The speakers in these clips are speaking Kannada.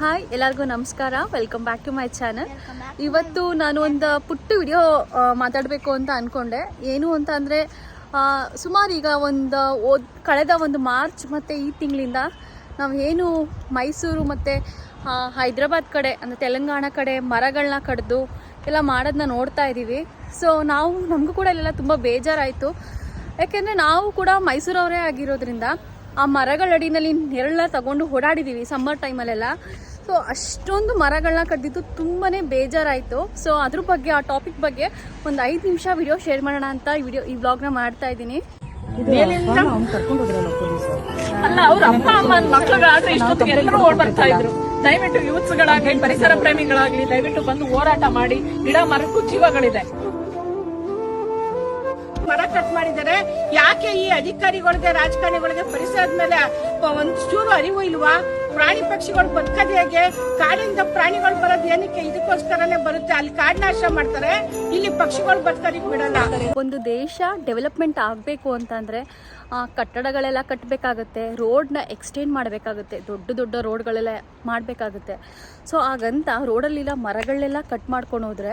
ಹಾಯ್ ಎಲ್ಲರಿಗೂ ನಮಸ್ಕಾರ. Welcome back to my channel ಇವತ್ತು ನಾನು ಒಂದು ಪುಟ್ಟ ವಿಡಿಯೋ ಮಾತಾಡಬೇಕು ಅಂತ ಅಂದ್ಕೊಂಡೆ ಏನು ಅಂತ ಅಂದರೆ ಸುಮಾರು ಈಗ ಒಂದು ಓದ್ ಕಳೆದ ಒಂದು ಮಾರ್ಚ್ ಮತ್ತು ಈ ತಿಂಗಳಿಂದ ನಾವು ಏನು ಮೈಸೂರು ಮತ್ತು ಹೈದ್ರಾಬಾದ್ ಕಡೆ ಅಂದರೆ ತೆಲಂಗಾಣ ಕಡೆ ಮರಗಳನ್ನ ಕಡ್ದು ಎಲ್ಲ ಮಾಡೋದನ್ನ ನೋಡ್ತಾ ಇದ್ದೀವಿ ಸೊ ನಾವು ನಮಗೂ ಕೂಡ ಇಲ್ಲೆಲ್ಲ ತುಂಬ ಬೇಜಾರಾಯಿತು. ಯಾಕೆಂದರೆ ನಾವು ಕೂಡ ಮೈಸೂರವರೇ ಆಗಿರೋದ್ರಿಂದ ಆ ಮರಗಳ ಅಡಿನಲ್ಲಿ ನೆರಳನ್ನ ತಗೊಂಡು ಓಡಾಡಿದ್ದೀವಿ ಸಮ್ಮರ್ ಟೈಮಲ್ಲೆಲ್ಲ. ಸೊ ಅಷ್ಟೊಂದು ಮರಗಳನ್ನ ಕಡ್ದಿದ್ದು ತುಂಬಾ ಬೇಜಾರಾಯಿತು. ಸೊ ಅದ್ರ ಬಗ್ಗೆ ಆ ಟಾಪಿಕ್ ಬಗ್ಗೆ ಒಂದು ಐದು ನಿಮಿಷ ವಿಡಿಯೋ ಶೇರ್ ಮಾಡೋಣ ಅಂತ ಈ ವಿಡಿಯೋ ಈ ವ್ಲಾಗ್ನ ಮಾಡ್ತಾ ಇದ್ದೀನಿ. ಅಲ್ಲ ಅವ್ರ ಅಪ್ಪ ಅಮ್ಮ ಮಕ್ಕಳುಗಳಾದ್ರೆ ಇಷ್ಟೊತ್ತಿಗೆ ಎಲ್ಲರೂ ಓಡ್ ಬರ್ತಾ ಇದ್ರು. ದಯವಿಟ್ಟು ಯೂತ್ಸ್ ಗಳಾಗ್ಲಿ ಪರಿಸರ ಪ್ರೇಮಿಗಳಾಗ್ಲಿ ದಯವಿಟ್ಟು ಬಂದು ಹೋರಾಟ ಮಾಡಿ. ಗಿಡ ಮರಕ್ಕೂ ಜೀವಗಳಿದೆ. ಮರ ಕಟ್ ಮಾಡಿದ್ದಾರೆ. ಯಾಕೆ ಈ ಅಧಿಕಾರಿಗಳಿಗೆ, ರಾಜಕಾರಣಿಗಳಿಗೆ ಪರಿಸರದ ಮೇಲೆ ಒಂದ್ ಚೂರು ಅರಿವು ಇಲ್ವಾ? ಪ್ರಾಣಿ ಪಕ್ಷಿಗಳು ಬದುಕದ ಹೇಗೆ? ಕಾಡಿಂದ ಪ್ರಾಣಿಗಳು ಬರೋದು ಏನಕ್ಕೆ ಇದಕ್ಕೋಸ್ಕರನೇ ಬರುತ್ತೆ? ಅಲ್ಲಿ ಕಾಡ್ನಾಶ ಮಾಡ್ತಾರೆ. ಇಲ್ಲಿ ಪಕ್ಷಿಗಳು ಬದುಕೋದಿಕ್ ಬಿಡಲ್ಲ. ಒಂದು ದೇಶ ಡೆವಲಪ್ಮೆಂಟ್ ಆಗಬೇಕು ಅಂತಂದರೆ ಕಟ್ಟಡಗಳೆಲ್ಲ ಕಟ್ಟಬೇಕಾಗುತ್ತೆ ರೋಡ್ನ ಎಕ್ಸ್ಟೆಂಡ್ ಮಾಡಬೇಕಾಗುತ್ತೆ, ದೊಡ್ಡ ದೊಡ್ಡ ರೋಡ್ಗಳೆಲ್ಲ ಮಾಡಬೇಕಾಗುತ್ತೆ. ಸೊ, ಹಾಗಂತ ರೋಡಲ್ಲಿಲ್ಲ ಮರಗಳನ್ನೆಲ್ಲ ಕಟ್ ಮಾಡ್ಕೊಂಡು ಹೋದರೆ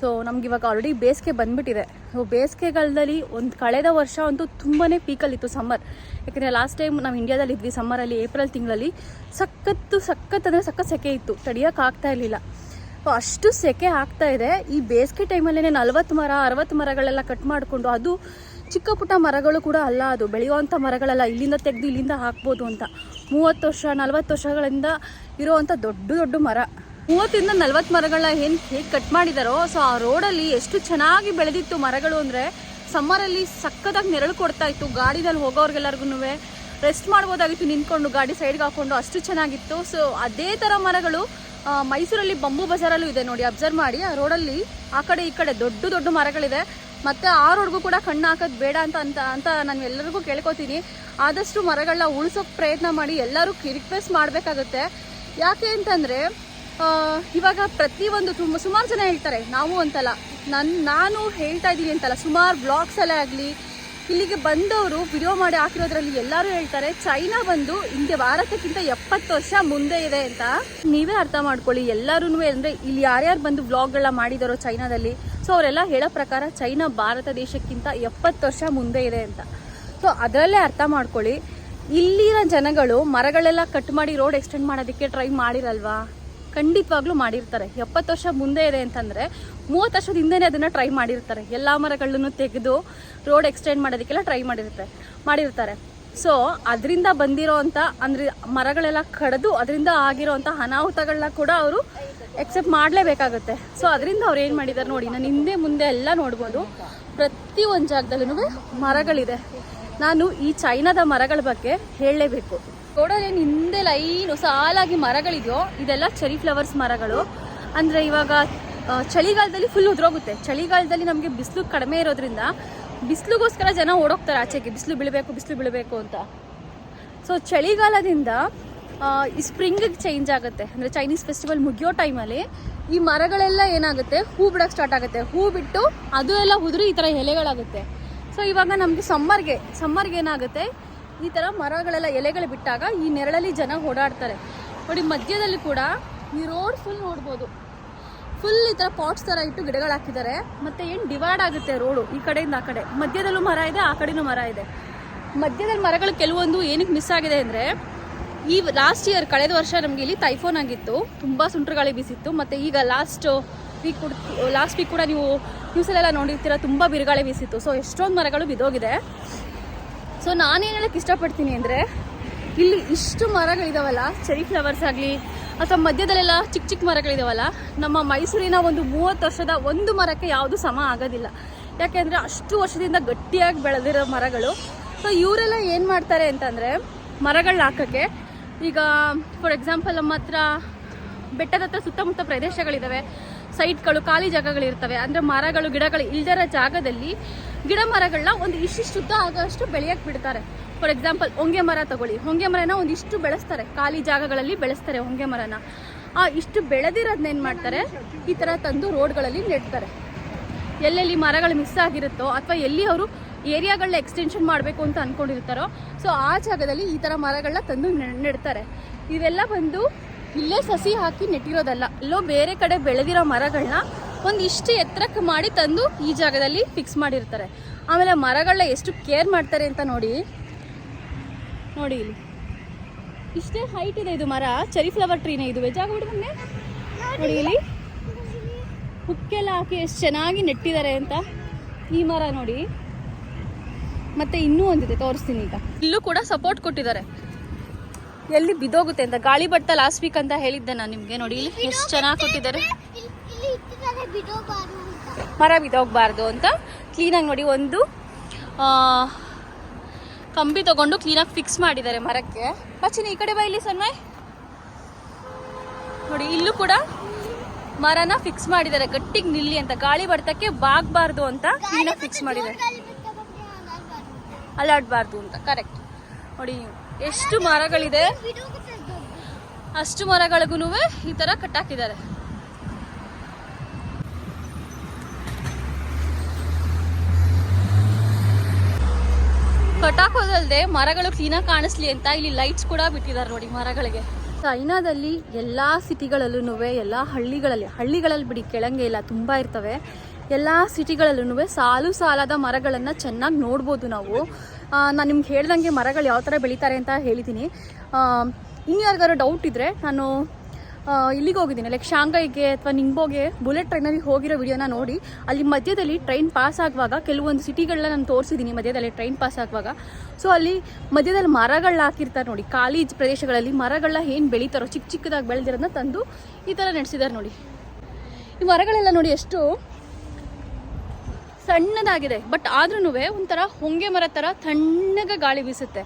ಸೊ ನಮ್ಗೆ ಇವಾಗ ಆಲ್ರೆಡಿ ಬೇಸಿಗೆ ಬಂದ್ಬಿಟ್ಟಿದೆ. ಸೊ ಬೇಸಿಗೆಗಾಲದಲ್ಲಿ ಒಂದು ಕಳೆದ ವರ್ಷ ಅಂತೂ ತುಂಬಾ ಪೀಕಲ್ಲಿತ್ತು ಸಮ್ಮರ್ ಯಾಕೆಂದರೆ ಲಾಸ್ಟ್ ಟೈಮ್ ನಾವು ಇಂಡಿಯಾದಲ್ಲಿ ಇದ್ವಿ ಸಮ್ಮರಲ್ಲಿ ಏಪ್ರಿಲ್ ತಿಂಗಳಲ್ಲಿ. ಸಖತ್ತು, ಸಖತ್ ಅಂದರೆ ಸಖತ್ ಸೆಕೆ ಇತ್ತು. ತಡಿಯೋಕ್ಕಾಗ್ತಾ ಇರಲಿಲ್ಲ. ಸೊ ಅಷ್ಟು ಸೆಕೆ ಆಗ್ತಾ ಇದೆ. ಈ ಬೇಸಿಗೆ ಟೈಮಲ್ಲೇ ನಲ್ವತ್ತು ಮರ, ಅರವತ್ತು ಮರಗಳೆಲ್ಲ ಕಟ್ ಮಾಡಿಕೊಂಡು ಅದು ಚಿಕ್ಕ ಪುಟ್ಟ ಮರಗಳು ಕೂಡ ಅಲ್ಲ ಅದು. ಬೆಳೆಯುವಂಥ ಮರಗಳೆಲ್ಲ. ಇಲ್ಲಿಂದ ತೆಗೆದು ಇಲ್ಲಿಂದ ಹಾಕ್ಬೋದು ಅಂತ. ಮೂವತ್ತು ವರ್ಷ, ನಲ್ವತ್ತು ವರ್ಷಗಳಿಂದ ಇರುವಂಥ ದೊಡ್ಡ ದೊಡ್ಡ ಮರ. ಮೂವತ್ತಿಂದ ನಲ್ವತ್ತು ಮರಗಳನ್ನ ಏನು ಹೇಗೆ ಕಟ್ ಮಾಡಿದಾರೋ ಸೊ ಆ ರೋಡಲ್ಲಿ ಎಷ್ಟು ಚೆನ್ನಾಗಿ ಬೆಳೆದಿತ್ತು ಮರಗಳು ಅಂದರೆ ಸಮ್ಮರಲ್ಲಿ ಸಕ್ಕದಾಗಿ ನೆರಳು ಕೊಡ್ತಾ ಇತ್ತು ಗಾಡಿದಲ್ಲಿ ಹೋಗೋರ್ಗೆಲ್ಲರಿಗೂ ರೆಸ್ಟ್ ಮಾಡ್ಬೋದಾಗಿತ್ತು ನಿಂತ್ಕೊಂಡು, ಗಾಡಿ ಸೈಡ್ಗೆ ಹಾಕೊಂಡು, ಅಷ್ಟು ಚೆನ್ನಾಗಿತ್ತು. ಸೊ ಅದೇ ಥರ ಮರಗಳು ಮೈಸೂರಲ್ಲಿ ಬಂಬು ಬಜಾರಲ್ಲೂ ಇದೆ ನೋಡಿ ಅಬ್ಸರ್ವ್ ಮಾಡಿ. ಆ ರೋಡಲ್ಲಿ ಆ ಕಡೆ ಈ ಕಡೆ ದೊಡ್ಡ ದೊಡ್ಡ ಮರಗಳಿದೆ. ಮತ್ತು ಆ ರೋಡ್ಗೂ ಕೂಡ ಕಣ್ಣು ಹಾಕೋದು ಬೇಡ ಅಂತ ಅಂತ ಅಂತ ನಾನು ಎಲ್ಲರಿಗೂ ಕೇಳ್ಕೊತೀನಿ. ಆದಷ್ಟು ಮರಗಳನ್ನ ಉಳಿಸೋಕೆ ಪ್ರಯತ್ನ ಮಾಡಿ, ಎಲ್ಲರೂ ರಿಕ್ವೆಸ್ಟ್ ಮಾಡಬೇಕಾಗುತ್ತೆ. ಯಾಕೆ ಅಂತಂದರೆ ಇವಾಗ ಪ್ರತಿಯೊಂದು ತುಂಬ ಸುಮಾರು ಜನ ಹೇಳ್ತಾರೆ, ನಾವು ಅಂತಲ್ಲ. ನನ್ನ ನಾನು ಹೇಳ್ತಾ ಇದ್ದೀನಿ ಅಂತಲ್ಲ, ಸುಮಾರು ಬ್ಲಾಗ್ಸಲ್ಲೇ ಆಗಲಿ, ಇಲ್ಲಿಗೆ ಬಂದವರು ವಿಡಿಯೋ ಮಾಡಿ ಹಾಕಿರೋದ್ರಲ್ಲಿ ಎಲ್ಲರೂ ಹೇಳ್ತಾರೆ, ಚೈನಾ ಬಂದು ಹಿಂದೆ ಭಾರತಕ್ಕಿಂತ ಎಪ್ಪತ್ತು ವರ್ಷ ಮುಂದೆ ಇದೆ ಅಂತ. ನೀವೇ ಅರ್ಥ ಮಾಡ್ಕೊಳ್ಳಿ ಎಲ್ಲರೂ ಅಂದರೆ ಇಲ್ಲಿ ಯಾರ್ಯಾರು ಬಂದು ವ್ಲಾಗ್ಗಳನ್ನ ಮಾಡಿದಾರೋ ಚೈನಾದಲ್ಲಿ, ಸೊ ಅವರೆಲ್ಲ ಹೇಳೋ ಪ್ರಕಾರ ಚೈನಾ ಭಾರತ ದೇಶಕ್ಕಿಂತ ಎಪ್ಪತ್ತು ವರ್ಷ ಮುಂದೆ ಇದೆ ಅಂತ. ಸೊ ಅದರಲ್ಲೇ ಅರ್ಥ ಮಾಡ್ಕೊಳ್ಳಿ, ಇಲ್ಲಿನ ಜನಗಳು ಮರಗಳೆಲ್ಲ ಕಟ್ ಮಾಡಿ ರೋಡ್ ಎಕ್ಸ್ಟೆಂಡ್ ಮಾಡೋದಕ್ಕೆ ಟ್ರೈ ಮಾಡಿರಲ್ವಾ? ಖಂಡಿತವಾಗ್ಲೂ ಮಾಡಿರ್ತಾರೆ. ಎಪ್ಪತ್ತು ವರ್ಷ ಮುಂದೆ ಇದೆ ಅಂತಂದರೆ ಮೂವತ್ತು ವರ್ಷದ ಹಿಂದೆನೇ ಅದನ್ನು ಟ್ರೈ ಮಾಡಿರ್ತಾರೆ. ಎಲ್ಲ ಮರಗಳನ್ನು ತೆಗೆದು ರೋಡ್ ಎಕ್ಸ್ಟೆಂಡ್ ಮಾಡೋದಕ್ಕೆಲ್ಲ ಟ್ರೈ ಮಾಡಿರ್ತಾರೆ ಮಾಡಿರ್ತಾರೆ. ಸೊ ಅದರಿಂದ ಬಂದಿರೋ ಅಂಥ ಅಂದರೆ ಮರಗಳೆಲ್ಲ ಕಡಿದು ಅದರಿಂದ ಆಗಿರೋ ಅನಾಹುತಗಳನ್ನ ಕೂಡ ಅವರು ಎಕ್ಸೆಪ್ಟ್ ಮಾಡಲೇಬೇಕಾಗುತ್ತೆ. ಸೊ ಅದರಿಂದ ಅವ್ರು ಏನು ಮಾಡಿದ್ದಾರೆ ನೋಡಿ ನಾನು ಹಿಂದೆ ಮುಂದೆ ಎಲ್ಲ ನೋಡ್ಬೋದು. ಪ್ರತಿ ಒಂದು ಜಾಗದಲ್ಲೂ ಮರಗಳಿದೆ. ನಾನು ಈ ಚೈನಾದ ಮರಗಳ ಬಗ್ಗೆ ಹೇಳಲೇಬೇಕು. ರೋಡಲ್ಲಿ ಏನು ಹಿಂದೆ ಲೈನು ಸಾಲಾಗಿ ಮರಗಳಿದೆಯೋ, ಇದೆಲ್ಲ ಚೆರಿ ಫ್ಲವರ್ಸ್ ಮರಗಳು. ಅಂದರೆ ಇವಾಗ ಚಳಿಗಾಲದಲ್ಲಿ ಫುಲ್ ಉದುರೋಗುತ್ತೆ. ಚಳಿಗಾಲದಲ್ಲಿ ನಮಗೆ ಬಿಸಿಲು ಕಡಿಮೆ ಇರೋದ್ರಿಂದ ಬಿಸಿಲುಗೋಸ್ಕರ ಜನ ಓಡೋಗ್ತಾರೆ ಆಚೆಗೆ. ಬಿಸಿಲು ಬೀಳಬೇಕು ಬಿಸಿಲು ಬೀಳಬೇಕು ಅಂತ. ಸೊ ಚಳಿಗಾಲದಿಂದ ಈ ಸ್ಪ್ರಿಂಗಿಗೆ ಚೇಂಜ್ ಆಗುತ್ತೆ. ಅಂದರೆ ಚೈನೀಸ್ ಫೆಸ್ಟಿವಲ್ ಮುಗಿಯೋ ಟೈಮಲ್ಲಿ ಈ ಮರಗಳೆಲ್ಲ ಏನಾಗುತ್ತೆ? ಹೂ ಬಿಡೋಕ್ಕೆ ಸ್ಟಾರ್ಟ್ ಆಗುತ್ತೆ. ಹೂ ಬಿಟ್ಟು ಅದು ಎಲ್ಲ ಉದುರಿ ಈ ಥರ ಎಲೆಗಳಾಗುತ್ತೆ. ಸೊ ಇವಾಗ ನಮಗೆ ಸಮ್ಮರ್ಗೆ ಸಮ್ಮರ್ಗೆ ಏನಾಗುತ್ತೆ? ಈ ಥರ ಮರಗಳೆಲ್ಲ ಎಲೆಗಳು ಬಿಟ್ಟಾಗ ಈ ನೆರಳಲ್ಲಿ ಜನ ಓಡಾಡ್ತಾರೆ. ನೋಡಿ, ಮಧ್ಯದಲ್ಲಿ ಕೂಡ ಈ ರೋಡ್ ಫುಲ್ ನೋಡ್ಬೋದು. ಫುಲ್ ಈ ಥರ ಪಾಟ್ಸ್ ಥರ ಇಟ್ಟು ಗಿಡಗಳು ಹಾಕಿದ್ದಾರೆ. ಮತ್ತು ಏನು ಡಿವೈಡ್ ಆಗುತ್ತೆ ರೋಡು ಈ ಕಡೆಯಿಂದ ಆ ಕಡೆ? ಮಧ್ಯದಲ್ಲೂ ಮರ ಇದೆ, ಆ ಕಡೆನೂ ಮರ ಇದೆ. ಮಧ್ಯದಲ್ಲಿ ಮರಗಳು ಕೆಲವೊಂದು ಏನಕ್ಕೆ ಮಿಸ್ ಆಗಿದೆ ಅಂದರೆ, ಈ ಲಾಸ್ಟ್ ಇಯರ್ ಕಳೆದ ವರ್ಷ ನಮಗೆ ಇಲ್ಲಿ ಟೈಫೋನ್ ಆಗಿತ್ತು. ತುಂಬ ಸುಂಟ್ರಗಾಳಿ ಬೀಸಿತ್ತು. ಮತ್ತು ಈಗ ಲಾಸ್ಟ್ ವೀಕ್ ಕೂಡ ಲಾಸ್ಟ್ ವೀಕ್ ಕೂಡ ನೀವು ನ್ಯೂಸಲ್ಲೆಲ್ಲ ನೋಡಿರ್ತೀರ, ತುಂಬ ಬಿರುಗಾಳಿ ಬೀಸಿತ್ತು. ಸೊ ಎಷ್ಟೊಂದು ಮರಗಳು ಬಿದ್ದೋಗಿದೆ. ಸೊ ನಾನೇನು ಹೇಳಕ್ಕೆ ಇಷ್ಟಪಡ್ತೀನಿ ಅಂದರೆ, ಇಲ್ಲಿ ಇಷ್ಟು ಮರಗಳಿದಾವಲ್ಲ ಚೆರಿ ಫ್ಲವರ್ಸ್ ಆಗಲಿ, ಅಥವಾ ಮಧ್ಯದಲ್ಲೆಲ್ಲ ಚಿಕ್ಕ ಚಿಕ್ಕ ಮರಗಳಿದಾವಲ್ಲ, ನಮ್ಮ ಮೈಸೂರಿನ ಒಂದು ಮೂವತ್ತು ವರ್ಷದ ಒಂದು ಮರಕ್ಕೆ ಯಾವುದು ಸಮ ಆಗೋದಿಲ್ಲ. ಯಾಕೆಂದರೆ ಅಷ್ಟು ವರ್ಷದಿಂದ ಗಟ್ಟಿಯಾಗಿ ಬೆಳೆದಿರೋ ಮರಗಳು. ಸೊ ಇವರೆಲ್ಲ ಏನು ಮಾಡ್ತಾರೆ ಅಂತಂದರೆ ಮರಗಳನ್ನ ಹಾಕೋಕ್ಕೆ, ಈಗ ಫಾರ್ ಎಕ್ಸಾಂಪಲ್ ನಮ್ಮ ಹತ್ರ ಬೆಟ್ಟದ ಹತ್ರ ಸುತ್ತಮುತ್ತ ಪ್ರದೇಶಗಳಿದ್ದಾವೆ ಸೈಟ್ಗಳು ಖಾಲಿ ಜಾಗಗಳಿರ್ತವೆ ಅಂದರೆ ಮರಗಳು, ಗಿಡಗಳು ಇಲ್ದಿರೋ ಜಾಗದಲ್ಲಿ ಗಿಡ ಮರಗಳನ್ನ ಒಂದು ಇಷ್ಟಿಷ್ಟುದ್ದ ಆಗೋಷ್ಟು ಬೆಳೆಯಕ್ಕೆ ಬಿಡ್ತಾರೆ. ಫಾರ್ ಎಕ್ಸಾಂಪಲ್ ಹೊಂಗೆ ಮರ ತಗೊಳ್ಳಿ. ಹೊಂಗೆ ಮರನ ಒಂದಿಷ್ಟು ಬೆಳೆಸ್ತಾರೆ. ಖಾಲಿ ಜಾಗಗಳಲ್ಲಿ ಬೆಳೆಸ್ತಾರೆ ಹೊಂಗೆ ಮರನ. ಆ ಇಷ್ಟು ಬೆಳೆದಿರೋದನ್ನ ಏನು ಮಾಡ್ತಾರೆ? ಈ ಥರ ತಂದು ರೋಡ್ಗಳಲ್ಲಿ ನೆಡ್ತಾರೆ. ಎಲ್ಲೆಲ್ಲಿ ಮರಗಳು ಮಿಸ್ ಆಗಿರುತ್ತೋ ಅಥವಾ ಎಲ್ಲಿ ಅವರು ಏರಿಯಾಗಳನ್ನ ಎಕ್ಸ್ಟೆನ್ಷನ್ ಮಾಡಬೇಕು ಅಂತ ಅಂದ್ಕೊಂಡಿರ್ತಾರೋ ಸೊ ಆ ಜಾಗದಲ್ಲಿ ಈ ಥರ ಮರಗಳನ್ನ ತಂದು ನೆಡ್ತಾರೆ. ಇವೆಲ್ಲ ಬಂದು ಇಲ್ಲೇ ಸಸಿ ಹಾಕಿ ನೆಟ್ಟಿರೋದಲ್ಲ. ಎಲ್ಲೋ ಬೇರೆ ಕಡೆ ಬೆಳೆದಿರೋ ಮರಗಳನ್ನ ಒಂದಿಷ್ಟು ಎತ್ತರಕ್ಕೆ ಮಾಡಿ ತಂದು ಈ ಜಾಗದಲ್ಲಿ ಫಿಕ್ಸ್ ಮಾಡಿರ್ತಾರೆ. ಆಮೇಲೆ ಮರಗಳನ್ನ ಎಷ್ಟು ಕೇರ್ ಮಾಡ್ತಾರೆ ಅಂತ ನೋಡಿ. ನೋಡಿ ಇಲ್ಲಿ. ಇಷ್ಟೇ ಹೈಟ್ ಇದೆ ಇದು ಮರ. ಚೆರಿ ಫ್ಲವರ್ ಟ್ರೀನೇ ಇದು. ವೆಜ್ ಮೊನ್ನೆ. ನೋಡಿ ಇಲ್ಲಿ. ಹುಕ್ಕೆಲ್ಲ ಹಾಕಿ ಎಷ್ಟು ಚೆನ್ನಾಗಿ ನೆಟ್ಟಿದ್ದಾರೆ ಅಂತ ಈ ಮರ ನೋಡಿ. ಮತ್ತೆ ಇನ್ನೂ ಒಂದಿದೆ, ತೋರಿಸ್ತೀನಿ ಈಗ. ಇಲ್ಲೂ ಕೂಡ ಸಪೋರ್ಟ್ ಕೊಟ್ಟಿದ್ದಾರೆ. ಎಲ್ಲಿ ಬಿದ್ದೋಗುತ್ತೆ ಅಂತ. ಗಾಳಿ ಬಟ್ಟ ಲಾಸ್ಟ್ ವೀಕ್ ಅಂತ ಹೇಳಿದ್ದೆ ನಾನು ನಿಮಗೆ. ನೋಡಿ ಇಲ್ಲಿ ಎಷ್ಟು ಚೆನ್ನಾಗಿ ಕೊಟ್ಟಿದ್ದಾರೆ. ಮರ ಬಿದೋಗ್ಬಾರ್ದು ಅಂತ. ಕ್ಲೀನಾಗಿ ನೋಡಿ ಒಂದು ಕಂಬಿ ತಗೊಂಡು ಕ್ಲೀನಾಗಿ ಫಿಕ್ಸ್ ಮಾಡಿದ್ದಾರೆ ಮರಕ್ಕೆ. ಬಚ್ಚಿನ ಈ ಕಡೆ ಬಾ ಇಲ್ಲಿ ಸನ್ಮಯ್. ನೋಡಿ ಇಲ್ಲೂ ಕೂಡ ಮರನ ಫಿಕ್ಸ್ ಮಾಡಿದ್ದಾರೆ. ಗಟ್ಟಿಗೆ ನಿಲ್ಲಿ ಅಂತ. ಗಾಳಿ ಬರ್ತಕ್ಕೆ ಬಾಗ್ಬಾರ್ದು ಅಂತ ಕ್ಲೀನಾಗಿ ಫಿಕ್ಸ್ ಮಾಡಿದ್ದಾರೆ. ಅಲ್ಲಾಡ್ಬಾರ್ದು. ಅಂತ. ಕರೆಕ್ಟ್ ನೋಡಿ ಎಷ್ಟು ಮರಗಳಿದೆ? ಅಷ್ಟು ಮರಗಳಿಗೂ ಈ ತರ ಕಟ್ಟಾಕಿದ್ದಾರೆ. ಕಟ್ಟಾಕೋದಲ್ದೆ ಮರಗಳು ಕ್ಲೀನಾಗಿ ಕಾಣಿಸ್ಲಿ ಅಂತ ಇಲ್ಲಿ ಲೈಟ್ಸ್ ಕೂಡ ಬಿಟ್ಟಿದ್ದಾರೆ ನೋಡಿ ಮರಗಳಿಗೆ. ಚೈನಾದಲ್ಲಿ ಎಲ್ಲ ಸಿಟಿಗಳಲ್ಲೂ ಎಲ್ಲ ಹಳ್ಳಿಗಳಲ್ಲಿ ಹಳ್ಳಿಗಳಲ್ಲಿ ಬಿಡಿ ಕೆಳಂಗೆ ಇಲ್ಲ, ತುಂಬ ಇರ್ತವೆ. ಎಲ್ಲ ಸಿಟಿಗಳಲ್ಲೂ ಸಾಲು ಸಾಲಾದ ಮರಗಳನ್ನು ಚೆನ್ನಾಗಿ ನೋಡ್ಬೋದು ನಾವು. ನಾನು ನಿಮ್ಗೆ ಹೇಳ್ದಂಗೆ ಮರಗಳು ಯಾವ ಥರ ಬೆಳೀತಾರೆ ಅಂತ ಹೇಳಿದ್ದೀನಿ ಇನ್ನು ಯಾರಿಗಾರು ಡೌಟ್ ಇದ್ದರೆ ನಾನು ಇಲ್ಲಿಗೆ ಹೋಗಿದ್ದೀನಿ. ಲೈಕ್ ಶಾಂಘೈಗೆ ಅಥವಾ ನಿಂಬೋಗೆ ಬುಲೆಟ್ ಟ್ರೈನಲ್ಲಿ ಹೋಗಿರೋ ವಿಡಿಯೋನ ನೋಡಿ, ಅಲ್ಲಿ ಮಧ್ಯದಲ್ಲಿ ಟ್ರೈನ್ ಪಾಸ್ ಆಗುವಾಗ ಕೆಲವೊಂದು ಸಿಟಿಗಳನ್ನ ನಾನು ತೋರಿಸಿದ್ದೀನಿ ಮಧ್ಯದಲ್ಲಿ ಟ್ರೈನ್ ಪಾಸ್ ಆಗುವಾಗ. ಸೊ ಅಲ್ಲಿ ಮಧ್ಯದಲ್ಲಿ ಮರಗಳನ್ನ ಹಾಕಿರ್ತಾರೆ ನೋಡಿ, ಖಾಲಿ ಪ್ರದೇಶಗಳಲ್ಲಿ ಮರಗಳನ್ನ ಏನು ಬೆಳೀತಾರೋ ಚಿಕ್ಕ ಚಿಕ್ಕದಾಗಿ ಬೆಳೆದಿರೋದನ್ನ ತಂದು ಈ ಥರ ನಡೆಸಿದ್ದಾರೆ ನೋಡಿ. ಈ ಮರಗಳೆಲ್ಲ ನೋಡಿ ಎಷ್ಟು ಸಣ್ಣದಾಗಿದೆ ಬಟ್ ಆದ್ರೂ ಒಂಥರ ಹೊಂಗೆ ಮರ ಥರ ತಣ್ಣಗೆ ಗಾಳಿ ಬೀಸುತ್ತೆ.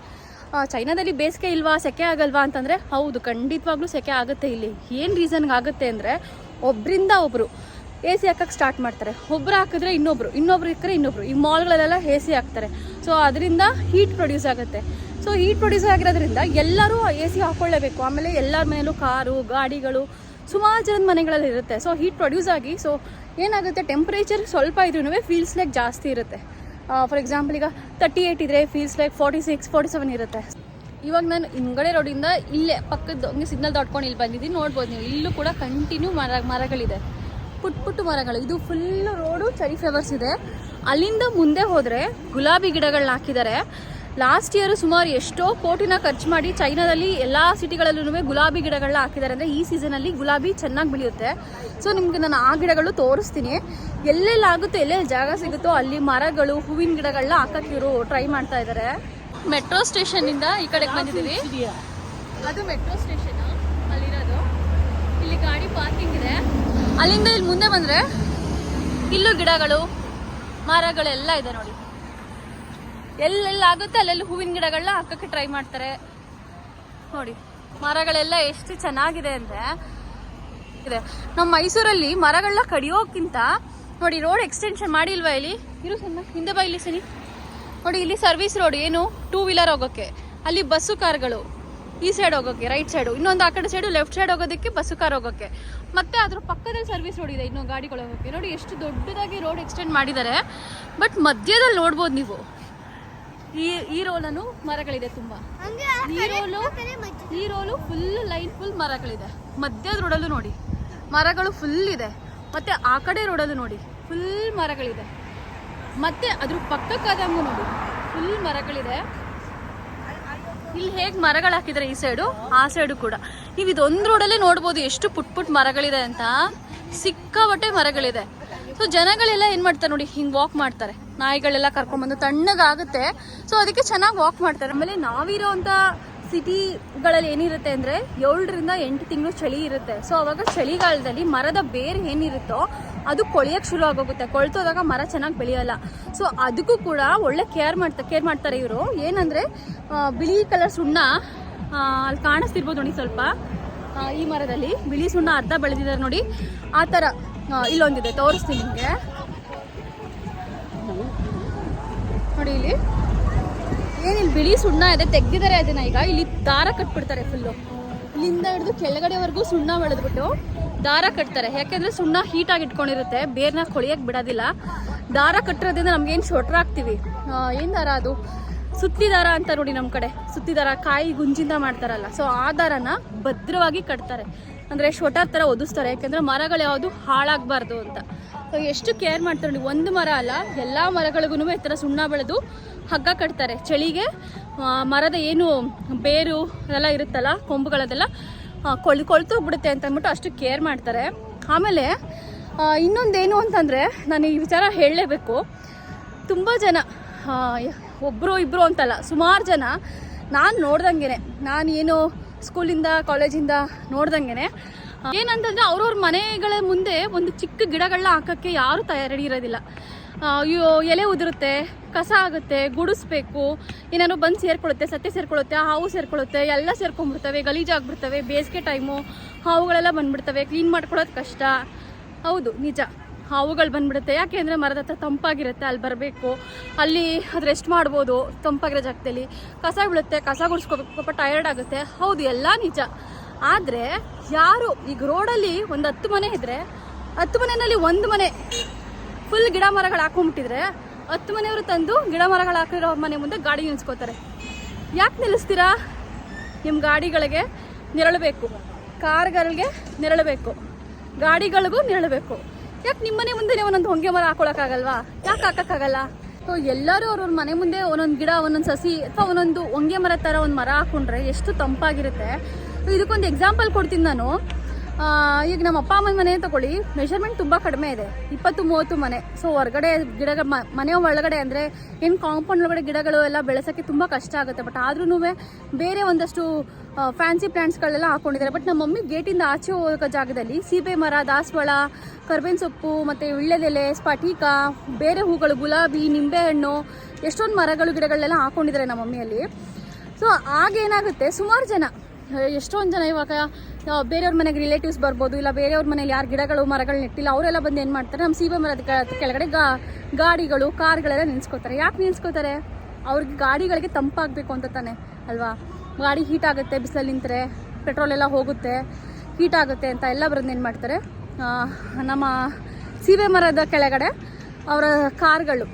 ಚೈನಾದಲ್ಲಿ ಬೇಸಿಗೆ ಇಲ್ವಾ, ಸೆಕೆ ಆಗಲ್ವಾ ಅಂತಂದರೆ ಹೌದು, ಖಂಡಿತವಾಗ್ಲೂ ಸೆಕೆ ಆಗುತ್ತೆ ಇಲ್ಲಿ. ಏನು ರೀಸನ್ಗೆ ಆಗುತ್ತೆ ಅಂದರೆ ಒಬ್ಬರಿಂದ ಒಬ್ಬರು ಎ ಸಿ ಹಾಕಕ್ಕೆ ಸ್ಟಾರ್ಟ್ ಮಾಡ್ತಾರೆ. ಒಬ್ರು ಹಾಕಿದ್ರೆ ಇನ್ನೊಬ್ರು ಇನ್ನೊಬ್ರು ಇಕ್ಕರೆ ಇನ್ನೊಬ್ರು. ಈ ಮಾಲ್ಗಳಲ್ಲೆಲ್ಲ ಎ ಸಿ ಹಾಕ್ತಾರೆ. ಸೊ ಅದರಿಂದ ಹೀಟ್ ಪ್ರೊಡ್ಯೂಸ್ ಆಗುತ್ತೆ. ಸೊ ಹೀಟ್ ಪ್ರೊಡ್ಯೂಸ್ ಆಗಿರೋದ್ರಿಂದ ಎಲ್ಲರೂ ಎ ಸಿ ಹಾಕ್ಕೊಳ್ಳೇಬೇಕು ಆಮೇಲೆ ಎಲ್ಲರ ಮನೆಯಲ್ಲೂ ಕಾರು, ಗಾಡಿಗಳು ಸುಮಾರು ಜನದ ಮನೆಗಳಲ್ಲಿ ಇರುತ್ತೆ. ಸೊ ಹೀಟ್ ಪ್ರೊಡ್ಯೂಸ್ ಆಗಿ ಸೊ ಏನಾಗುತ್ತೆ ಟೆಂಪ್ರೇಚರ್ ಸ್ವಲ್ಪ ಇದ್ರೂ ಫೀಲ್ಸ್ ಲೈಕ್ ಜಾಸ್ತಿ ಇರುತ್ತೆ. ಫಾರ್ ಎಕ್ಸಾಂಪಲ್ ಈಗ ತರ್ಟಿ ಏಯ್ಟ್ ಇದ್ರೆ feels like forty six forty seven ಇರುತ್ತೆ. ಇವಾಗ ನಾನು ಹಿಂಗಡೆ ರೋಡಿಂದ ಇಲ್ಲೇ ಪಕ್ಕದ ಹಂಗೆ ಸಿಗ್ನಲ್ ದಾಟ್ಕೊಂಡು ಇಲ್ಲಿ ಬಂದಿದ್ದೀನಿ, ನೋಡ್ಬೋದು ನೀವು. ಇಲ್ಲೂ ಕೂಡ ಕಂಟಿನ್ಯೂ ಮರ, ಮರಗಳಿದೆ. ಪುಟ್ ಪುಟ್ಟು ಮರಗಳು. ಇದು ಫುಲ್ಲು ರೋಡು ಚರಿ ಫ್ಲವರ್ಸ್ ಇದೆ. ಅಲ್ಲಿಂದ ಮುಂದೆ ಹೋದರೆ ಗುಲಾಬಿ ಗಿಡಗಳನ್ನ ಹಾಕಿದ್ದಾರೆ. ಲಾಸ್ಟ್ ಇಯರ್ ಸುಮಾರು ಎಷ್ಟೋ ಕೋಟಿನ ಖರ್ಚು ಮಾಡಿ ಚೈನಾದಲ್ಲಿ ಎಲ್ಲ ಸಿಟಿಗಳಲ್ಲೂ ಗುಲಾಬಿ ಗಿಡಗಳನ್ನ ಹಾಕಿದ್ದಾರೆ. ಅಂದರೆ ಈ ಸೀಸನಲ್ಲಿ ಗುಲಾಬಿ ಚೆನ್ನಾಗಿ ಬೆಳೆಯುತ್ತೆ. ಸೊ ನಿಮಗೆ ನಾನು ಆ ಗಿಡಗಳು ತೋರಿಸ್ತೀನಿ. ಎಲ್ಲೆಲ್ಲಾಗುತ್ತೋ ಎಲ್ಲೆಲ್ಲಿ ಜಾಗ ಸಿಗುತ್ತೋ ಅಲ್ಲಿ ಮರಗಳು, ಹೂವಿನ ಗಿಡಗಳನ್ನ ಹಾಕಕ್ಕೆ ಇವರು ಟ್ರೈ ಮಾಡ್ತಾ ಇದ್ದಾರೆ ಮೆಟ್ರೋ ಸ್ಟೇಷನ್ನಿಂದ ಈ ಕಡೆಗೆ ಬಂದಿದ್ದೀವಿ. ಅದು ಮೆಟ್ರೋ ಸ್ಟೇಷನ್ ಅಲ್ಲಿರೋದು. ಇಲ್ಲಿ ಗಾಡಿ ಪಾರ್ಕಿಂಗ್ ಇದೆ. ಅಲ್ಲಿಂದ ಇಲ್ಲಿ ಮುಂದೆ ಬಂದರೆ ಇಲ್ಲೂ ಗಿಡಗಳು, ಮರಗಳೆಲ್ಲ ಇದೆ ನೋಡಿ. ಎಲ್ಲೆಲ್ಲ ಆಗುತ್ತೆ, ಅಲ್ಲೆಲ್ಲ ಹೂವಿನ ಗಿಡಗಳನ್ನ ಹಾಕಕ್ಕೆ ಟ್ರೈ ಮಾಡ್ತಾರೆ. ನೋಡಿ, ಮರಗಳೆಲ್ಲ ಎಷ್ಟು ಚೆನ್ನಾಗಿದೆ ಅಂದ್ರೆ, ಇದೆ. ನಮ್ಮ ಮೈಸೂರಲ್ಲಿ ಮರಗಳನ್ನ ಕಡಿಯೋಕ್ಕಿಂತ, ನೋಡಿ ರೋಡ್ ಎಕ್ಸ್ಟೆನ್ಷನ್ ಮಾಡಿಲ್ವಾ ಇಲ್ಲಿ ಇರು ಸಣ್ಣ, ಹಿಂದೆ ಬಾ ಇಲ್ಲಿ ಸನಿ. ನೋಡಿ, ಇಲ್ಲಿ ಸರ್ವಿಸ್ ರೋಡ್ ಏನು ಟೂ ವೀಲರ್ ಹೋಗೋಕ್ಕೆ. ಅಲ್ಲಿ ಬಸ್ಸು ಕಾರ್ಗಳು, ಈ ಸೈಡ್ ಹೋಗೋಕ್ಕೆ ರೈಟ್ ಸೈಡು ಇನ್ನೊಂದು ಆ ಕಡೆ ಸೈಡು ಲೆಫ್ಟ್ ಸೈಡ್ ಹೋಗೋದಕ್ಕೆ ಬಸ್ಸು ಕಾರ್ ಹೋಗೋಕ್ಕೆ. ಮತ್ತೆ ಅದ್ರ ಪಕ್ಕದಲ್ಲಿ ಸರ್ವಿಸ್ ರೋಡ್ ಇದೆ, ಇನ್ನೊಂದು ಗಾಡಿಗಳು ಹೋಗೋಕ್ಕೆ. ನೋಡಿ, ಎಷ್ಟು ದೊಡ್ಡದಾಗಿ ರೋಡ್ ಎಕ್ಸ್ಟೆಂಡ್ ಮಾಡಿದ್ದಾರೆ. ಬಟ್ ಮಧ್ಯದಲ್ಲಿ ನೋಡ್ಬೋದು ನೀವು. ಈ ಈ ರೋಲನು ಮರಗಳಿದೆ ತುಂಬಾ. ಈ ರೋಲು ಈ ರೋಲು ಫುಲ್ ಲೈನ್ ಫುಲ್ ಮರಗಳಿದೆ. ಮಧ್ಯದ ರೋಡಲ್ಲೂ ನೋಡಿ. ಮರಗಳು ಫುಲ್ ಇದೆ. ಮತ್ತೆ ಆ ಕಡೆ ರೋಡಲ್ಲೂ ನೋಡಿ. ಫುಲ್ ಮರಗಳಿದೆ. ಮತ್ತೆ ಅದ್ರ ಪಕ್ಕಕ್ಕಾದಂಗೂ ನೋಡಿ. ಫುಲ್ ಮರಗಳಿದೆ. ಇಲ್ಲಿ ಹೇಗೆ ಮರಗಳು ಹಾಕಿದ್ದಾರೆ ಈ ಸೈಡು ಆ ಸೈಡು ಕೂಡ. ನೀವು ಇದೊಂದು ರೋಡಲ್ಲೇ ನೋಡ್ಬೋದು ಎಷ್ಟು ಪುಟ್ ಪುಟ್ ಮರಗಳಿದೆ ಅಂತ. ಸಿಕ್ಕಾಬಟ್ಟೆ ಮರಗಳಿದೆ. ಸೊ ಜನಗಳೆಲ್ಲ ಏನು ಮಾಡ್ತಾರೆ ನೋಡಿ ಹಿಂಗೆ ವಾಕ್ ಮಾಡ್ತಾರೆ. ನಾಯಿಗಳೆಲ್ಲ ಕರ್ಕೊಂಡ್ಬಂದು ತಣ್ಣಗಾಗುತ್ತೆ. ಸೊ ಅದಕ್ಕೆ ಚೆನ್ನಾಗಿ ವಾಕ್ ಮಾಡ್ತಾರೆ. ಆಮೇಲೆ ನಾವಿರೋಂಥ ಸಿಟಿಗಳಲ್ಲಿ ಏನಿರುತ್ತೆ ಅಂದರೆ ಏಳರಿಂದ ಎಂಟು ತಿಂಗಳು ಚಳಿ ಇರುತ್ತೆ. ಸೊ ಅವಾಗ ಚಳಿಗಾಲದಲ್ಲಿ ಮರದ ಬೇರ್ ಏನಿರುತ್ತೋ ಅದು ಕೊಳೆಯೋಕ್ಕೆ ಶುರು ಆಗೋಗುತ್ತೆ. ಕೊಳ್ತೋದಾಗ ಮರ ಚೆನ್ನಾಗಿ ಬೆಳೆಯಲ್ಲ. ಸೊ ಅದಕ್ಕೂ ಕೂಡ ಒಳ್ಳೆ ಕೇರ್ ಮಾಡ್ತಾ ಕೇರ್ ಮಾಡ್ತಾರೆ ಇವರು. ಏನಂದರೆ ಬಿಳಿ ಕಲರ್ ಸುಣ್ಣ ಅಲ್ಲಿ ಕಾಣಿಸ್ತಿರ್ಬೋದು ನೋಡಿ ಸ್ವಲ್ಪ. ಈ ಮರದಲ್ಲಿ ಬಿಳಿ ಸುಣ್ಣ ಅರ್ಧ ಬೆಳೆದಿದ್ದಾರೆ ನೋಡಿ. ಆ ಥರ ಇಲ್ಲೊಂದಿದೆ. ತೋರಿಸ್ತೀನಿ ನಿಮಗೆ. ನೋಡಿ ಇಲ್ಲಿ. ಏನಿಲ್ಲ, ಬಿಳಿ ಸುಣ್ಣ ಇದೆ, ತೆಗ್ದಿದ್ದಾರೆ ಅದನ್ನ ಈಗ. ಇಲ್ಲಿ ದಾರ ಕಟ್ಬಿಡ್ತಾರೆ ಫುಲ್ಲು ಇಲ್ಲಿಂದ ಹಿಡಿದು ಕೆಳಗಡೆವರೆಗೂ ಸುಣ್ಣ ಬೆಳೆದ್ಬಿಟ್ಟು ದಾರ ಕಟ್ತಾರೆ. ಯಾಕೆಂದ್ರೆ ಸುಣ್ಣ ಹೀಟಾಗಿ ಇಟ್ಕೊಂಡಿರುತ್ತೆ, ಬೇರ್ನ ಕೊಳಿಯಕ್ಕೆ ಬಿಡೋದಿಲ್ಲ. ದಾರ ಕಟ್ಟಿರೋದ್ರಿಂದ ನಮ್ಗೇನು ಶೊಟ್ರ ಹಾಕ್ತೀವಿ ಏನು ದಾರ ಅದು? ಸುತ್ತಿ ದಾರ ಅಂತ ನೋಡಿ ನಮ್ಮ ಕಡೆ. ಸುತ್ತಿ ದಾರ, ಕಾಯಿ ಗುಂಜಿಂದ ಮಾಡ್ತಾರಲ್ಲ. ಸೊ ಆ ದಾರನ ಭದ್ರವಾಗಿ ಕಟ್ತಾರೆ. ಅಂದರೆ ಶೊಟರ್ ಥರ ಒದಿಸ್ತಾರೆ. ಯಾಕೆಂದರೆ ಮರಗಳು ಯಾವುದು ಹಾಳಾಗಬಾರ್ದು ಅಂತ. ಎಷ್ಟು ಕೇರ್ ಮಾಡ್ತಾರೆ ನೋಡಿ, ಒಂದು ಮರ ಅಲ್ಲ, ಎಲ್ಲ ಮರಗಳಿಗೂ ಈ ಥರ ಸುಣ್ಣ ಬೆಳೆದು ಹಗ್ಗ ಕಟ್ತಾರೆ. ಚಳಿಗೆ ಮರದ ಏನು ಬೇರು ಅದೆಲ್ಲ ಇರುತ್ತಲ್ಲ, ಕೊಂಬುಗಳದೆಲ್ಲ ಕೊಳ್ ಹೋಗ್ಬಿಡುತ್ತೆ ಅಂತ ಅಂದ್ಬಿಟ್ಟು ಅಷ್ಟು ಕೇರ್ ಮಾಡ್ತಾರೆ. ಆಮೇಲೆ ಇನ್ನೊಂದೇನು ಅಂತಂದರೆ, ನಾನು ಈ ವಿಚಾರ ಹೇಳಲೇಬೇಕು. ತುಂಬ ಜನ ಒಬ್ಬರು ಇಬ್ಬರು ಅಂತಲ್ಲ, ಸುಮಾರು ಜನ ನಾನು ನೋಡ್ದಂಗೆ ನಾನು ಏನು ಸ್ಕೂಲಿಂದ ಕಾಲೇಜಿಂದ ನೋಡ್ದಂಗೆ ಏನಂತಂದರೆ ಅವ್ರವ್ರ ಮನೆಗಳ ಮುಂದೆ ಒಂದು ಚಿಕ್ಕ ಗಿಡಗಳನ್ನ ಹಾಕಕ್ಕೆ ಯಾರು ತಯಾರಿ ಇರೋದಿಲ್ಲ. ಅಯ್ಯೋ ಎಲೆ ಉದುರುತ್ತೆ, ಕಸ ಆಗುತ್ತೆ, ಗುಡಿಸ್ಬೇಕು, ಏನಾದ್ರು ಬಂದು ಸೇರ್ಕೊಳ್ಳುತ್ತೆ ಸತ್ಯ ಸೇರ್ಕೊಳ್ಳುತ್ತೆ ಹಾವು ಸೇರ್ಕೊಳ್ಳುತ್ತೆ ಎಲ್ಲ ಸೇರ್ಕೊಂಡ್ಬಿಡ್ತವೆ ಗಲೀಜಾಗ್ಬಿಡ್ತವೆ ಬೇಸಿಗೆ ಟೈಮು, ಹಾವುಗಳೆಲ್ಲ ಬಂದ್ಬಿಡ್ತವೆ, ಕ್ಲೀನ್ ಮಾಡ್ಕೊಳ್ಳೋದು ಕಷ್ಟ. ಹೌದು, ನಿಜ. ಹಾವುಗಳು ಬಂದ್ಬಿಡುತ್ತೆ. ಯಾಕೆ ಅಂದರೆ ಮರದ ಹತ್ರ ತಂಪಾಗಿರುತ್ತೆ ಅಲ್ಲಿ ಬರಬೇಕು. ಅಲ್ಲಿ ಅದು ರೆಸ್ಟ್ ಮಾಡ್ಬೋದು, ತಂಪಾಗಿರೋ ಜಾಗದಲ್ಲಿ. ಕಸ ಬೀಳುತ್ತೆ, ಕಸ ಗುಡಿಸ್ಕೋಬೇಕು, ಪಾಪ ಟಯರ್ಡ್ ಆಗುತ್ತೆ. ಹೌದು, ಎಲ್ಲ ನಿಜ. ಆದರೆ ಯಾರು ಈಗ ರೋಡಲ್ಲಿ ಒಂದು ಹತ್ತು ಮನೆ ಇದ್ದರೆ ಹತ್ತು ಮನೆಯಲ್ಲಿ ಒಂದು ಮನೆ ಫುಲ್ ಗಿಡ ಮರಗಳು ಹಾಕೊಂಡ್ಬಿಟ್ಟಿದ್ರೆ ಹತ್ತು ಮನೆಯವರು ತಂದು ಗಿಡ ಮರಗಳು ಹಾಕಿರೋ ಮನೆ ಮುಂದೆ ಗಾಡಿ ನಿಲ್ಸ್ಕೋತಾರೆ. ಯಾಕೆ ನಿಲ್ಲಿಸ್ತೀರಾ ನಿಮ್ಮ ಗಾಡಿಗಳಿಗೆ ನೆರಳಬೇಕು. ಕಾರ್ಗಳಿಗೆ ನೆರಳಬೇಕು. ಗಾಡಿಗಳಿಗೂ ನೆರಳಬೇಕು. ಯಾಕೆ ನಿಮ್ಮ ಮನೆ ಮುಂದೆ ಒಂದೊಂದು ಹೊಂಗೆ ಮರ ಹಾಕೊಳಕ್ಕಾಗಲ್ವಾ? ಯಾಕೆ ಹಾಕೋಕ್ಕಾಗಲ್ಲ? ಸೊ ಎಲ್ಲರೂ ಅವ್ರವ್ರ ಮನೆ ಮುಂದೆ ಒಂದೊಂದು ಗಿಡ, ಒಂದೊಂದು ಸಸಿ ಅಥವಾ ಒಂದೊಂದು ಹೊಂಗೆ ಮರ ಥರ ಒಂದು ಮರ ಹಾಕೊಂಡ್ರೆ ಎಷ್ಟು ತಂಪಾಗಿರುತ್ತೆ. ಇದಕ್ಕೊಂದು ಎಕ್ಸಾಂಪಲ್ ಕೊಡ್ತೀನಿ ನಾನು. ಈಗ ನಮ್ಮ ಅಪ್ಪ, ಅಮ್ಮನ ಮನೆ ತಗೊಳ್ಳಿ. ಮೆಷರ್ಮೆಂಟ್ ತುಂಬ ಕಡಿಮೆ ಇದೆ. ಇಪ್ಪತ್ತು, ಮೂವತ್ತು ಮನೆ. ಸೊ ಹೊರಗಡೆ ಗಿಡಗಳ ಮನೆ ಒಳಗಡೆ ಅಂದರೆ ಏನು ಕಾಂಪೌಂಡ್ ಒಳಗಡೆ ಗಿಡಗಳು ಎಲ್ಲ ಬೆಳೆಸೋಕ್ಕೆ ತುಂಬ ಕಷ್ಟ ಆಗುತ್ತೆ. ಬಟ್ ಆದ್ರೂ ಬೇರೆ ಒಂದಷ್ಟು ಫ್ಯಾನ್ಸಿ ಪ್ಲ್ಯಾಂಟ್ಸ್ಗಳೆಲ್ಲ ಹಾಕೊಂಡಿದ್ದಾರೆ. ಬಟ್ ನಮ್ಮ ಮಮ್ಮಿ ಗೇಟಿಂದ ಆಚೆ ಹೋಗೋ ಜಾಗದಲ್ಲಿ ಸೀಬೆ ಮರ, ದಾಸವಾಳ, ಕರ್ಬೇವಿನ ಸೊಪ್ಪು, ಮತ್ತು ವಿಳ್ಳೆದೆಲೆ ಸ್ಫಟಿಕ, ಬೇರೆ ಹೂಗಳು, ಗುಲಾಬಿ, ನಿಂಬೆಹಣ್ಣು, ಎಷ್ಟೊಂದು ಮರಗಳು, ಗಿಡಗಳೆಲ್ಲ ಹಾಕೊಂಡಿದ್ದಾರೆ ನಮ್ಮ ಮಮ್ಮಿಯಲ್ಲಿ. ಸೊ ಆಗೇನಾಗುತ್ತೆ ಸುಮಾರು ಜನ ಎಷ್ಟೊಂದು ಜನ ಇವಾಗ ಬೇರೆಯವ್ರ ಮನೆಗೆ ರಿಲೇಟಿವ್ಸ್ ಬರ್ಬೋದು, ಇಲ್ಲ ಬೇರೆಯವ್ರ ಮನೇಲಿ ಯಾರು ಗಿಡಗಳು, ಮರಗಳು ನೆಟ್ಟಿಲ್ಲ, ಅವರೆಲ್ಲ ಬಂದು ಏನು ಮಾಡ್ತಾರೆ? ನಮ್ಮ ಸೀಬೆ ಮರದ ಕೆಳಗಡೆ ಗಾ, ಗಾಡಿಗಳು, ಕಾರ್ಗಳೆಲ್ಲ ನಿಲ್ಸ್ಕೋತಾರೆ. ಯಾಕೆ ನಿಲ್ಸ್ಕೊತಾರೆ? ಅವ್ರಿಗೆ ಗಾಡಿಗಳಿಗೆ ತಂಪಾಗಬೇಕು ಅಂತ ತಾನೆ, ಅಲ್ವಾ? ಗಾಡಿ ಹೀಟ್ ಆಗುತ್ತೆ, ಬಿಸಿಲಲ್ಲಿ ನಿಂತರೆ ಪೆಟ್ರೋಲ್ ಎಲ್ಲ ಹೋಗುತ್ತೆ ಹೀಟ್ ಆಗುತ್ತೆ ಅಂತ ಎಲ್ಲ ಬರೋದು ಏನು ಮಾಡ್ತಾರೆ? ನಮ್ಮ ಸೀಬೆ ಮರದ ಕೆಳಗಡೆ ಅವರ ಕಾರ್ಗಳು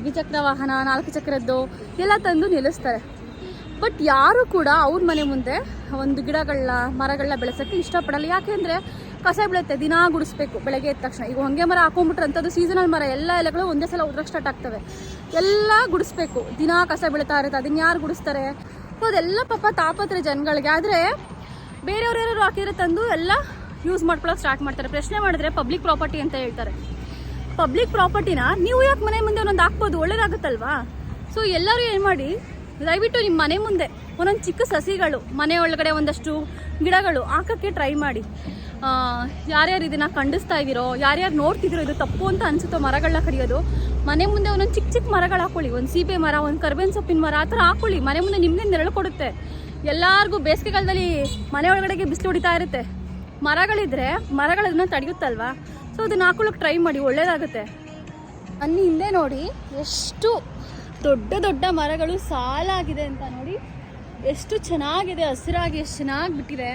ದ್ವಿಚಕ್ರ ವಾಹನ, ನಾಲ್ಕು ಚಕ್ರದ್ದು, ಎಲ್ಲ ತಂದು ನಿಲ್ಲಿಸ್ತಾರೆ. ಬಟ್ ಯಾರು ಕೂಡ ಅವ್ರ ಮನೆ ಮುಂದೆ ಒಂದು ಗಿಡಗಳನ್ನ, ಮರಗಳನ್ನ ಬೆಳೆಸೋಕ್ಕೆ ಇಷ್ಟಪಡಲ್ಲ. ಯಾಕೆಂದರೆ ಕಸ ಬೀಳುತ್ತೆ, ದಿನಾ ಗುಡಿಸ್ಬೇಕು, ಬೆಳಗ್ಗೆ ಎದ್ದ ತಕ್ಷಣ. ಈಗ ಹೊಂಗೆ ಮರ ಹಾಕೊಂಡ್ಬಿಟ್ರೆ ಸೀಸನಲ್ ಮರ, ಎಲ್ಲ ಎಲೆಗಳು ಒಂದೇ ಸಲ ಉದ್ರಕ್ಕೆ ಸ್ಟಾರ್ಟ್ ಆಗ್ತವೆ. ಎಲ್ಲ ಗುಡಿಸ್ಬೇಕು. ದಿನ ಕಸ ಬೀಳ್ತಾ ಇರುತ್ತೆ, ಅದನ್ನ ಯಾರು ಗುಡಿಸ್ತಾರೆ? ಅದೆಲ್ಲ ಪಾಪ ತಾಪತ್ರೆ ಜನಗಳಿಗೆ. ಆದರೆ ಬೇರೆಯವ್ರು ಯಾರು ಹಾಕಿದ್ರೆ ತಂದು ಎಲ್ಲ ಯೂಸ್ ಮಾಡ್ಕೊಳ್ಳೋಕೆ ಸ್ಟಾರ್ಟ್ ಮಾಡ್ತಾರೆ. ಪ್ರಶ್ನೆ ಮಾಡಿದ್ರೆ ಪಬ್ಲಿಕ್ ಪ್ರಾಪರ್ಟಿ ಅಂತ ಹೇಳ್ತಾರೆ. ಪಬ್ಲಿಕ್ ಪ್ರಾಪರ್ಟಿನ ನೀವು ಯಾಕೆ ಮನೆ ಮುಂದೆ ಒಂದೊಂದು ಹಾಕ್ಬೋದು? ಒಳ್ಳೇದಾಗುತ್ತಲ್ವಾ? ಸೊ ಎಲ್ಲರೂ ಏನು ಮಾಡಿ ದಯವಿಟ್ಟು ನಿಮ್ಮ ಮನೆ ಮುಂದೆ ಒಂದೊಂದು ಚಿಕ್ಕ ಸಸಿಗಳು, ಮನೆ ಒಳಗಡೆ ಒಂದಷ್ಟು ಗಿಡಗಳು ಹಾಕೋಕ್ಕೆ ಟ್ರೈ ಮಾಡಿ. ಯಾರ್ಯಾರು ಇದನ್ನು ಖಂಡಿಸ್ತಾ ಇದ್ದೀರೋ, ಯಾರ್ಯಾರು ನೋಡ್ತಿದ್ದೀರೋ ಇದು ತಪ್ಪು ಅಂತ ಅನಿಸುತ್ತೋ ಮರಗಳನ್ನ ಕಡಿಯೋದು, ಮನೆ ಮುಂದೆ ಒಂದೊಂದು ಚಿಕ್ಕ ಚಿಕ್ಕ ಮರಗಳು ಹಾಕೊಳ್ಳಿ, ಒಂದು ಸೀಬೆ ಮರ, ಒಂದು ಕರ್ಬೇವಿನ ಸೊಪ್ಪಿನ ಮರ, ಆ ಥರ ಹಾಕೊಳ್ಳಿ. ಮನೆ ಮುಂದೆ ನಿಮಗೆ ನೆರಳು ಕೊಡುತ್ತೆ. ಎಲ್ಲರಿಗೂ ಬೇಸಿಗೆಗಾಲದಲ್ಲಿ ಮನೆ ಒಳಗಡೆಗೆ ಬಿಸಿಲು ಹೊಡಿತಾ ಇರುತ್ತೆ. ಮರಗಳಿದ್ರೆ ಮರಗಳನ್ನ ತಡೆಯುತ್ತಲ್ವಾ? ಸೊ ಅದನ್ನ ಹಾಕೊಳ್ಳೋಕೆ ಟ್ರೈ ಮಾಡಿ, ಒಳ್ಳೇದಾಗುತ್ತೆ. ನನ್ನ ಹಿಂದೆ ನೋಡಿ, ಎಷ್ಟು ದೊಡ್ಡ ದೊಡ್ಡ ಮರಗಳು ಸಾಲಾಗಿದೆ ಅಂತ ನೋಡಿ. ಎಷ್ಟು ಚೆನ್ನಾಗಿದೆ, ಹಸಿರಾಗಿ ಎಷ್ಟು ಚೆನ್ನಾಗಿ ಬಿಟ್ಟಿದೆ.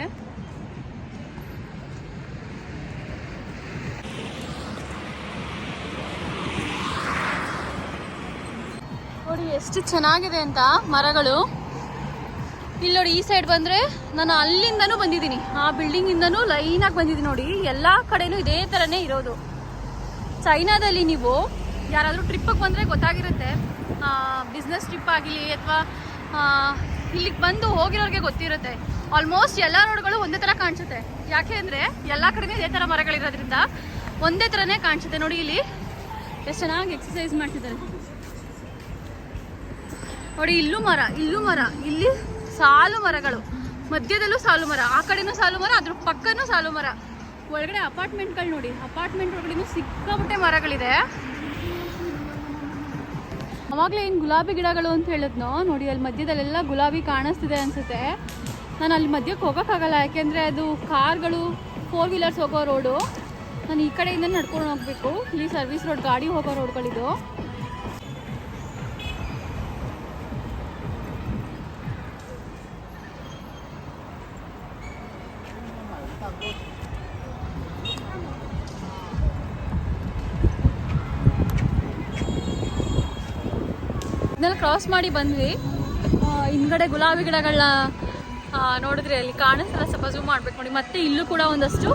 ನೋಡಿ ಎಷ್ಟು ಚೆನ್ನಾಗಿದೆ ಅಂತ ಮರಗಳು. ಇಲ್ಲಿ ನೋಡಿ ಈ ಸೈಡ್ ಬಂದ್ರೆ ನಾನು ಅಲ್ಲಿಂದನೂ ಬಂದಿದ್ದೀನಿ. ಆ ಬಿಲ್ಡಿಂಗ್ ಇಂದನೂ ಲೈನ್ ಆಗಿ ಬಂದಿದ್ದೀನಿ ನೋಡಿ. ಎಲ್ಲಾ ಕಡೆನೂ ಇದೇ ತರನೇ ಇರೋದು. ಚೈನಾದಲ್ಲಿ ನೀವು ಯಾರಾದರೂ ಟ್ರಿಪ್ಪಿಗೆ ಬಂದರೆ ಗೊತ್ತಾಗಿರುತ್ತೆ. ಬಿಸ್ನೆಸ್ ಟ್ರಿಪ್ ಆಗಲಿ ಅಥವಾ ಇಲ್ಲಿಗೆ ಬಂದು ಹೋಗಿರೋರಿಗೆ ಗೊತ್ತಿರುತ್ತೆ. ಆಲ್ಮೋಸ್ಟ್ ಎಲ್ಲ ರೋಡ್ಗಳು ಒಂದೇ ಥರ ಕಾಣಿಸುತ್ತೆ. ಯಾಕೆ ಅಂದರೆ ಎಲ್ಲ ಕಡೆನೂ ಇದೇ ಥರ ಮರಗಳಿರೋದ್ರಿಂದ ಒಂದೇ ಥರನೇ ಕಾಣಿಸುತ್ತೆ. ನೋಡಿ ಇಲ್ಲಿ ಎಷ್ಟು ಚೆನ್ನಾಗಿ ಎಕ್ಸಸೈಸ್ ಮಾಡ್ತಿದ್ದಾರೆ. ನೋಡಿ ಇಲ್ಲೂ ಮರ ಇಲ್ಲೂ ಮರ. ಇಲ್ಲಿ ಸಾಲು ಮರಗಳು. ಮಧ್ಯದಲ್ಲೂ ಸಾಲು ಮರ, ಆ ಕಡೆನೂ ಸಾಲು ಮರ, ಅದ್ರ ಪಕ್ಕನೂ ಸಾಲು ಮರ. ಒಳಗಡೆ ಅಪಾರ್ಟ್ಮೆಂಟ್ಗಳು ನೋಡಿ. ಅಪಾರ್ಟ್ಮೆಂಟ್ ಒಳಗಡೆನೂ ಸಿಕ್ಕಾಪಟ್ಟೆ ಮರಗಳಿದೆ. ಅವಾಗಲೇ ಏನು ಗುಲಾಬಿ ಗಿಡಗಳು ಅಂತ ಹೇಳಿದ್ನೋ, ನೋಡಿ, ಅಲ್ಲಿ ಮಧ್ಯದಲ್ಲೆಲ್ಲ ಗುಲಾಬಿ ಕಾಣಿಸ್ತಿದೆ ಅನಿಸುತ್ತೆ. ನಾನು ಅಲ್ಲಿ ಮಧ್ಯಕ್ಕೆ ಹೋಗೋಕ್ಕಾಗಲ್ಲ, ಯಾಕೆಂದರೆ ಅದು ಕಾರ್ಗಳು ಫೋರ್ ವೀಲರ್ಸ್ ಹೋಗೋ ರೋಡು ನಾನು ಈ ಕಡೆಯಿಂದ ನಡ್ಕೊಂಡು ಹೋಗಬೇಕು. ಇಲ್ಲಿ ಸರ್ವಿಸ್ ರೋಡ್ ಗಾಡಿ ಹೋಗೋ ರೋಡ್ಗಳಿದು ಕ್ರಾಸ್ ಮಾಡಿ ಬಂದ್ವಿ. ಹಿಂದ್ಗಡೆ ಗುಲಾಬಿ ಗಿಡಗಳನ್ನ ನೋಡಿದ್ರೆ ಅಲ್ಲಿ ಕಾಣಿಸ್ತಲ್ಲ ಸ್ವಲ್ಪ ಝೂಮ್ ಮಾಡ್ಬೇಕು ನೋಡಿ. ಮತ್ತೆ ಇಲ್ಲೂ ಕೂಡ ಒಂದಷ್ಟು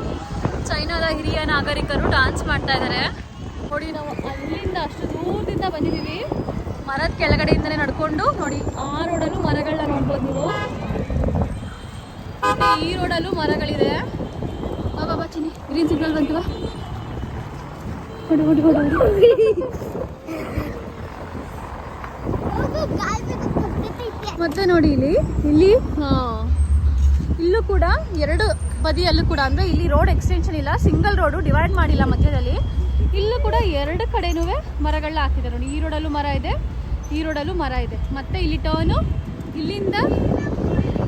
ಚೈನಾದ ಹಿರಿಯ ನಾಗರಿಕರು ಡಾನ್ಸ್ ಮಾಡ್ತಾ ಇದ್ದಾರೆ ನೋಡಿ, ನಾವು ಅಲ್ಲಿಂದ ಅಷ್ಟು ದೂರದಿಂದ ಬಂದಿದ್ದೀವಿ. ಮರದ ಕೆಳಗಡೆಯಿಂದನೇ ನಡ್ಕೊಂಡು ನೋಡಿ, ಆ ರೋಡಲ್ಲೂ ಮರಗಳನ್ನ ನೋಡ್ಬೋದು ನೀವು. ಈ ರೋಡಲ್ಲೂ ಮರಗಳಿದೆ. ಬಾಬಾ ಚಿನ್ನಿ ಗ್ರೀನ್ ಸಿಗ್ನಲ್ ಬಂತು, ಬಾ. ಹೊಡಿ. ಮತ್ತೆ ನೋಡಿ ಇಲ್ಲಿ ಇಲ್ಲಿ ಇಲ್ಲೂ ಕೂಡ ಎರಡು ಬದಿಯಲ್ಲೂ ಕೂಡ ಅಂದ್ರೆ ಇಲ್ಲಿ ರೋಡ್ ಎಕ್ಸ್ಟೆನ್ಷನ್ ಇಲ್ಲ ಸಿಂಗಲ್ ರೋಡು ಡಿವೈಡ್ ಮಾಡಿಲ್ಲ ಮಧ್ಯದಲ್ಲಿ. ಇಲ್ಲೂ ಕೂಡ ಎರಡು ಕಡೆನೂ ಮರಗಳನ್ನ ಹಾಕಿದ್ದಾರೆ ನೋಡಿ. ಈ ರೋಡಲ್ಲೂ ಮರ ಇದೆ ಈ ರೋಡಲ್ಲೂ ಮರ ಇದೆ. ಮತ್ತೆ ಇಲ್ಲಿ ಟರ್ನು ಇಲ್ಲಿಂದ